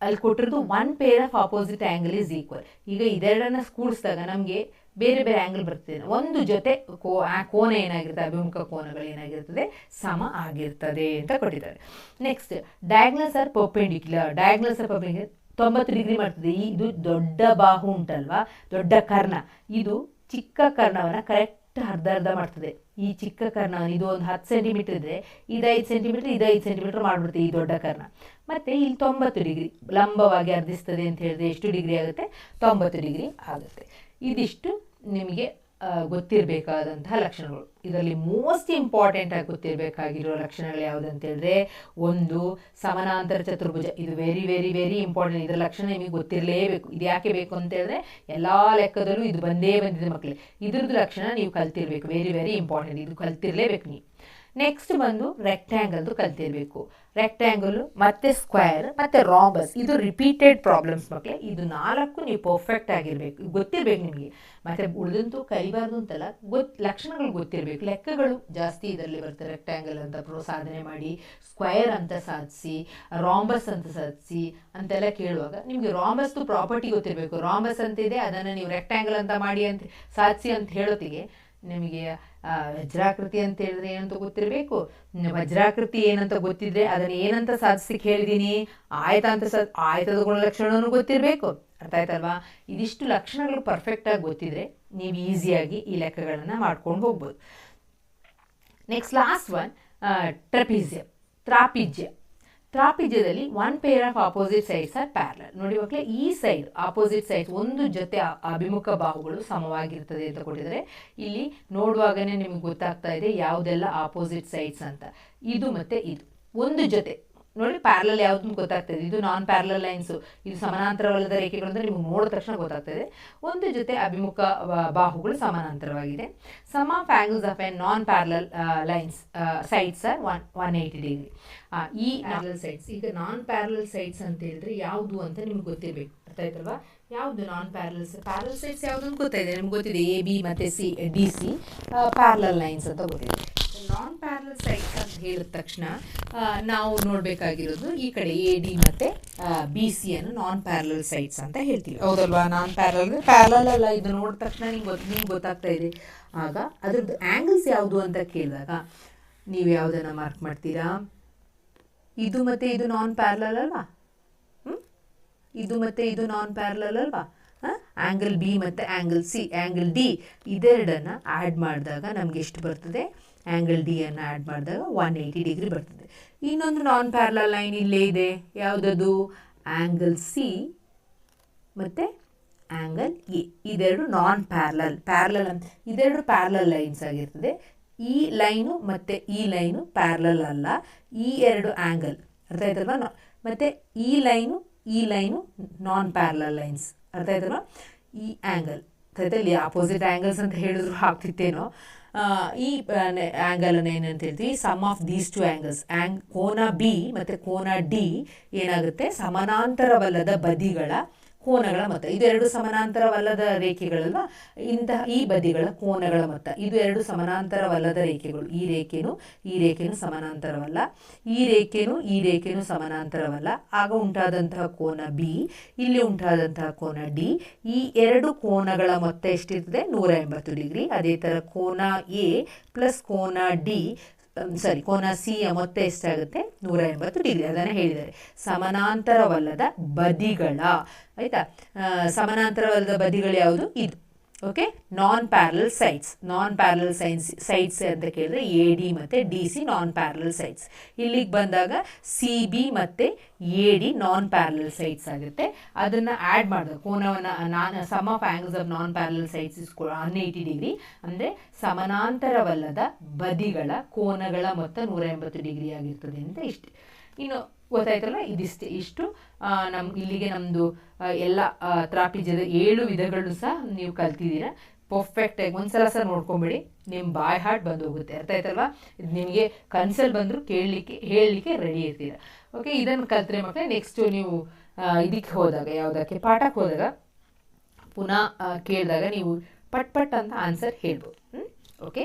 ಅಲ್ಲಿ ಕೊಟ್ಟಿರೋದು one pair of opposite angle is equal ಈಗ ಇದೆರಡನ್ನ ಕೂಡಿಸಿದಾಗ ನಮಗೆ ಬೇರೆ ಬೇರೆ ಆ್ಯಂಗಲ್ ಬರ್ತದೆ. ಒಂದು ಜೊತೆ ಕೋ, ಆ ಕೋನ ಏನಾಗಿರ್ತದೆ, ಅಭಿಮುಖ ಕೋನಗಳು ಏನಾಗಿರ್ತದೆ, ಸಮ ಆಗಿರ್ತದೆ ಅಂತ ಕೊಟ್ಟಿದ್ದಾರೆ. Next diagonals are perpendicular diagonals are perpendicular ತೊಂಬತ್ತು ಡಿಗ್ರಿ ಮಾಡ್ತದೆ. ಇದು ದೊಡ್ಡ ಬಾಹು ಉಂಟಲ್ವಾ? ದೊಡ್ಡ ಕರ್ಣ. ಇದು ಚಿಕ್ಕ ಕರ್ಣವನ್ನು ಕರೆಕ್ಟ್ ಅರ್ಧ ಅರ್ಧ ಮಾಡ್ತದೆ. ಈ ಚಿಕ್ಕ ಕರ್ಣ, ಇದು ಒಂದು ಹತ್ತು ಸೆಂಟಿಮೀಟರ್ ಇದ್ರೆ ಇದು ಐದು ಸೆಂಟಿಮೀಟರ್ ಇದು ಐದು ಸೆಂಟಿಮೀಟರ್ ಮಾಡ್ಬಿಡುತ್ತೆ ಈ ದೊಡ್ಡ ಕರ್ಣ. ಮತ್ತೆ ಇಲ್ಲಿ ತೊಂಬತ್ತು ಡಿಗ್ರಿ, ಲಂಬವಾಗಿ ಅರ್ಧಿಸ್ತದೆ ಅಂತ ಹೇಳಿದ್ರೆ ಎಷ್ಟು ಡಿಗ್ರಿ ಆಗುತ್ತೆ? ತೊಂಬತ್ತು ಡಿಗ್ರಿ ಆಗುತ್ತೆ. ಇದಿಷ್ಟು ನಿಮಗೆ ಗೊತ್ತಿರಬೇಕಾದಂತಹ ಲಕ್ಷಣಗಳು. ಇದರಲ್ಲಿ ಮೋಸ್ಟ್ ಇಂಪಾರ್ಟೆಂಟ್ ಆಗಿ ಗೊತ್ತಿರಬೇಕಾಗಿರೋ ಲಕ್ಷಣಗಳು ಯಾವುದು ಹೇಳಿದ್ರೆ ಒಂದು ಸಮಾನಾಂತರ ಚತುರ್ಭುಜ. ಇದು ವೆರಿ ವೆರಿ ವೆರಿ ಇಂಪಾರ್ಟೆಂಟ್ ಇದರ ಲಕ್ಷಣ ನಿಮಗೆ ಗೊತ್ತಿರಲೇಬೇಕು. ಇದು ಯಾಕೆ ಬೇಕು ಅಂತ ಹೇಳಿದ್ರೆ ಎಲ್ಲ ಲೆಕ್ಕದಲ್ಲೂ ಇದು ಬಂದೇ ಬಂದಿದೆ ಮಕ್ಕಳೇ ಇದ್ರದ್ದು ಲಕ್ಷಣ ನೀವು ಕಲ್ತಿರ್ಬೇಕು. ವೆರಿ ವೆರಿ ಇಂಪಾರ್ಟೆಂಟ್ ಇದು ಕಲ್ತಿರಲೇಬೇಕು ನೀವು. ನೆಕ್ಸ್ಟ್ ಬಂದು ರೆಕ್ಟ್ಯಾಂಗಲ್ದು ಕಲ್ತಿರ್ಬೇಕು. ರೆಕ್ಟ್ಯಾಂಗಲ್ ಮತ್ತೆ ಸ್ಕ್ವೇರ್ ಮತ್ತೆ ರಾಂಬಸ್ ಇದು ರಿಪೀಟೆಡ್ ಪ್ರಾಬ್ಲಮ್ಸ್ ಮಕ್ಕಳೇ ಇದು ನಾಲ್ಕು ನೀವು ಪರ್ಫೆಕ್ಟ್ ಆಗಿರ್ಬೇಕು. ಗೊತ್ತಿರ್ಬೇಕು ನಿಮಗೆ. ಮತ್ತೆ ಉಳಿದಂತೂ ಕಲಿಬಾರ್ದು ಅಂತಲ್ಲ, ಗೊತ್, ಲಕ್ಷಣಗಳು ಗೊತ್ತಿರಬೇಕು. ಲೆಕ್ಕಗಳು ಜಾಸ್ತಿ ಇದರಲ್ಲಿ ಬರ್ತದೆ ರೆಕ್ಟ್ಯಾಂಗಲ್ ಅಂತ ಸಾಧನೆ ಮಾಡಿ ಸ್ಕ್ವೇರ್ ಅಂತ ಸಾಧಿಸಿ ರಾಂಬಸ್ ಅಂತ ಸಾಧಿಸಿ ಅಂತೆಲ್ಲ ಕೇಳುವಾಗ ನಿಮಗೆ ರಾಂಬಸ್ದು ಪ್ರಾಪರ್ಟಿ ಗೊತ್ತಿರಬೇಕು. ರಾಂಬಸ್ ಅಂತ ಇದೆ ಅದನ್ನು ನೀವು ರೆಕ್ಟ್ಯಾಂಗಲ್ ಅಂತ ಮಾಡಿ ಅಂತ, ಸಾಧಿಸಿ ಅಂತ ಹೇಳೋತ್ತಿಗೆ ನಿಮಗೆ ವಜ್ರಾಕೃತಿ ಅಂತ ಹೇಳಿದ್ರೆ ಏನಂತ ಗೊತ್ತಿರಬೇಕು? ವಜ್ರಾಕೃತಿ ಏನಂತ ಗೊತ್ತಿದ್ರೆ ಅದನ್ನ ಏನಂತ ಸಾಧಿಸ್ಲಿಕ್ಕೆ ಹೇಳಿದ್ದೀನಿ ಆಯತ ಅಂತ ಸಾ ಆಯತದ ಗುಣಲಕ್ಷಣನೂ ಗೊತ್ತಿರಬೇಕು. ಅರ್ಥ ಆಯ್ತಲ್ವಾ? ಇದಿಷ್ಟು ಲಕ್ಷಣಗಳು ಪರ್ಫೆಕ್ಟಾಗಿ ಗೊತ್ತಿದ್ರೆ ನೀವು ಈಸಿಯಾಗಿ ಈ ಲೆಕ್ಕಗಳನ್ನು ಮಾಡ್ಕೊಂಡು ಹೋಗ್ಬೋದು. ನೆಕ್ಸ್ಟ್ ಲಾಸ್ಟ್ ಒನ್ ಟ್ರಪೀಜ್ಯ ತ್ರಾಪಿಜ್ಯ. ತ್ರಾಪಿಜ್ಯದಲ್ಲಿ one pair of opposite sides are parallel ನೋಡಿ ಮಕ್ಕಳೇ, ಈ ಸೈಡ್ ಆಪೋಸಿಟ್ ಸೈಡ್ಸ್ ಒಂದು ಜೊತೆ ಅಭಿಮುಖ ಬಾಹುಗಳು ಸಮವಾಗಿರ್ತದೆ ಅಂತ ಕೊಟ್ಟಿದ್ದಾರೆ. ಇಲ್ಲಿ ನೋಡುವಾಗನೇ ನಿಮ್ಗೆ ಗೊತ್ತಾಗ್ತಾ ಇದೆ ಯಾವುದೆಲ್ಲ ಆಪೋಸಿಟ್ ಸೈಡ್ಸ್ ಅಂತ. ಇದು ಮತ್ತೆ ಇದು. ಒಂದು ಜೊತೆ. ನೋಡಿ ಪ್ಯಾರಲಲ್ ಯಾವ್ದು ಗೊತ್ತಾಗ್ತದೆ. ಇದು ನಾನ್ ಪ್ಯಾರಲಲ್ ಲೈನ್ಸ್ ಇದು ಸಮಾನಾಂತರವಲ್ಲದ ರೇಖೆಗಳು ಅಂದ್ರೆ ನಿಮ್ಗೆ ನೋಡಿದ ತಕ್ಷಣ ಗೊತ್ತಾಗ್ತದೆ. ಒಂದು ಜೊತೆ ಅಭಿಮುಖ ಬಾಹುಗಳು ಸಮಾನಾಂತರವಾಗಿದೆ. Sum of of a non parallel lines sides are one one eighty degree ಈ ಪ್ಯಾರಲಲ್ ಸೈಡ್ಸ್ ಈಗ ನಾನ್ ಪ್ಯಾರಲಲ್ ಸೈಡ್ಸ್ ಅಂತ ಹೇಳಿದ್ರೆ ಯಾವುದು ಅಂತ ನಿಮ್ಗೆ ಗೊತ್ತಿರಬೇಕು. ಅರ್ಥ ಆಯ್ತಲ್ವಾ? ಯಾವುದು ನಾನ್ ಪ್ಯಾರಲ್ಸ್ ಪ್ಯಾರಲ್ ಸೈಡ್ಸ್ ಯಾವುದು ಅಂತ ಗೊತ್ತಾಯಿದೆ ನಿಮ್ಗೆ ಗೊತ್ತಿದೆ ಎ ಬಿ ಮತ್ತು C D C parallel lines ಅಂತ ಗೊತ್ತಿದೆ. ನಾನ್ ಪ್ಯಾರಲಲ್ ಸೈಡ್ಸ್ ಹೇಳಿದ ತಕ್ಷಣ ನಾವು ನೋಡಬೇಕಾಗಿರೋದು ಈ ಕಡೆ ಎ ಡಿ ಮತ್ತು ಬಿ ಸಿ ಅನ್ನು ನಾನ್ ಪ್ಯಾರಲಲ್ ಸೈಡ್ಸ್ ಅಂತ ಹೇಳ್ತೀವಿ. ಹೌದಲ್ವಾ? ನಾನ್ ಪ್ಯಾರಲಲ್ ಪ್ಯಾರಲ್ ಅಲ್ಲ, ಇದು ನೋಡಿದ ತಕ್ಷಣ ನಿಮ್ಗೆ ಗೊತ್ತು ನಿಮ್ಗೆ ಗೊತ್ತಾಗ್ತಾ ಇದೆ. ಆಗ ಅದ್ರದ್ದು ಆ್ಯಂಗಲ್ಸ್ ಯಾವುದು ಅಂತ ಕೇಳಿದಾಗ, ನೀವು ಯಾವುದನ್ನು ಮಾರ್ಕ್ ಮಾಡ್ತೀರಾ? ಇದು ಮತ್ತೆ ಇದು ನಾನ್ ಪ್ಯಾರಲಲ್ ಅಲ್ವಾ? ಇದು ಮತ್ತೆ ಇದು ನಾನ್ ಪ್ಯಾರಲಲ್ ಅಲ್ವಾ ಆ್ಯಂಗಲ್ ಬಿ ಮತ್ತು ಆ್ಯಂಗಲ್ ಸಿ ಆ್ಯಂಗಲ್ ಡಿ ಇದೆರಡನ್ನು ಆ್ಯಡ್ ಮಾಡಿದಾಗ ನಮ್ಗೆ ಎಷ್ಟು ಬರ್ತದೆ? ಆ್ಯಂಗಲ್ ಡಿ ಅನ್ನು ಆ್ಯಡ್ ಮಾಡಿದಾಗ ಒನ್ ಏಯ್ಟಿ ಡಿಗ್ರಿ ಬರ್ತದೆ. ಇನ್ನೊಂದು ನಾನ್ ಪ್ಯಾರಲ ಲೈನ್ ಇಲ್ಲೇ ಇದೆ. ಯಾವುದದು? ಆ್ಯಂಗಲ್ ಸಿ ಮತ್ತು ಆ್ಯಂಗಲ್ ಎ ಇದೆರಡು ನಾನ್ ಪ್ಯಾರಲಲ್ ಪ್ಯಾರಲಲ್ ಅಂತ ಇದೆರಡು ಪ್ಯಾರಲಲ್ ಲೈನ್ಸ್ ಆಗಿರ್ತದೆ. ಈ ಲೈನು ಮತ್ತು ಈ ಲೈನು ಪ್ಯಾರಲಲ್ ಅಲ್ಲ. ಈ ಎರಡು ಆ್ಯಂಗಲ್ ಅರ್ಥ ಆಯ್ತಲ್ವಾ? ಮತ್ತು ಈ ಲೈನು ಈ ಲೈನು ನಾನ್ ಪ್ಯಾರಲಲ್ ಲೈನ್ಸ್ ಅರ್ಥ ಆಯ್ತಲ್ವಾ? ಈ ಆ್ಯಂಗಲ್ ಅರ್ಥ ಆಯ್ತಲ್ಲಿ ಆಪೋಸಿಟ್ ಆ್ಯಂಗಲ್ಸ್ ಅಂತ ಹೇಳಿದ್ರು, ಆಗ್ತಿತ್ತೇನೋ? ಈ ಆ್ಯಂಗಲನ್ನು ಏನಂತ ಹೇಳ್ತೀವಿ? Sum of these two angles hang ಕೋನ ಬಿ ಮತ್ತು ಕೋನ ಡಿ ಏನಾಗುತ್ತೆ? ಸಮಾನಾಂತರವಲ್ಲದ ಬದಿಗಳ ಕೋನಗಳ ಮೊತ್ತ. ಇದು ಎರಡು ಸಮಾನಾಂತರವಲ್ಲದ ರೇಖೆಗಳಲ್ವಾ? ಇಂತಹ ಈ ಬದಿಗಳ ಕೋನಗಳ ಮೊತ್ತ. ಇದು ಎರಡು ಸಮಾನಾಂತರವಲ್ಲದ ರೇಖೆಗಳು. ಈ ರೇಖೆನೂ ಈ ರೇಖೆನೂ ಸಮಾನಾಂತರವಲ್ಲ. ಈ ರೇಖೆನೂ ಈ ರೇಖೆನೂ ಸಮಾನಾಂತರವಲ್ಲ. ಆಗ ಉಂಟಾದಂತಹ ಕೋನ ಬಿ ಇಲ್ಲಿ ಉಂಟಾದಂತಹ ಕೋನ ಡಿ ಈ ಎರಡು ಕೋನಗಳ ಮೊತ್ತ ಎಷ್ಟಿರ್ತದೆ? ನೂರ ಎಂಬತ್ತು ಡಿಗ್ರಿ. ಅದೇ ಥರ ಕೋನ ಎ ಪ್ಲಸ್ ಕೋನ ಡಿ ಸಾರಿ ಕೋನ ಸಿ ಯ ಮೊತ್ತ ಎಷ್ಟಾಗುತ್ತೆ? ನೂರ ಎಂಬತ್ತು ಡಿಗ್ರಿ ಅದನ್ನು ಹೇಳಿದ್ದಾರೆ. ಸಮಾನಾಂತರವಲ್ಲದ ಬದಿಗಳ, ಆಯ್ತಾ? ಸಮಾನಾಂತರವಲ್ಲದ ಬದಿಗಳು ಯಾವುದು? ಇದು. Okay non parallel sides non parallel science sides ಅಂತ ಕೇಳಿದ್ರೆ ಎ ಡಿ ಮತ್ತು D C non parallel sides ಇಲ್ಲಿಗೆ ಬಂದಾಗ ಸಿ ಬಿ ಮತ್ತು A D non parallel sides ಆಗುತ್ತೆ ಅದನ್ನು ಆ್ಯಡ್ ಮಾಡಿದಾಗ ಕೋನವನ್ನು, non sum of angles of non parallel sides is one eighty degree. ಅಂದರೆ ಸಮಾನಾಂತರವಲ್ಲದ ಬದಿಗಳ, ಕೋನಗಳ ಮೊತ್ತ ನೂರ ಎಂಬತ್ತು ಡಿಗ್ರಿ ಆಗಿರ್ತದೆ ಅಂತ ಇಷ್ಟು. ಇನ್ನು ಗೊತ್ತಾಯ್ತಲ್ಲ ಇದಿಷ್ಟು ಇಷ್ಟು. ನಮ್, ಇಲ್ಲಿಗೆ ನಮ್ಮದು ಎಲ್ಲ ತ್ರಾಪಿಜದ ಏಳು ವಿಧಗಳು ಸಹ ನೀವು ಕಲ್ತಿದ್ದೀರಾ. ಪರ್ಫೆಕ್ಟಾಗಿ ಒಂದ್ಸಲ ಸಹ ನೋಡ್ಕೊಂಬಿಡಿ. ನಿಮ್ಮ ಬಾಯ್ ಹಾರ್ಟ್ ಬಂದು ಹೋಗುತ್ತೆ. ಅರ್ಥ ಆಯ್ತಲ್ವಾ? ಇದು ನಿಮಗೆ ಕನ್ಸಲ್ಲಿ ಬಂದರೂ ಕೇಳಲಿಕ್ಕೆ, ಹೇಳಲಿಕ್ಕೆ ರೆಡಿ ಇರ್ತೀರ. ಓಕೆ ಇದನ್ನು ಕಲ್ತ್ರೆ ಮಕ್ಕಳೇ ನೆಕ್ಸ್ಟು ನೀವು ಇದಕ್ಕೆ ಹೋದಾಗ, ಯಾವುದಕ್ಕೆ? ಪಾಠಕ್ಕೆ ಹೋದಾಗ, ಪುನಃ ಕೇಳಿದಾಗ ನೀವು ಪಟ್ ಪಟ್ ಅಂತ ಆನ್ಸರ್ ಹೇಳ್ಬೋದು. ಓಕೆ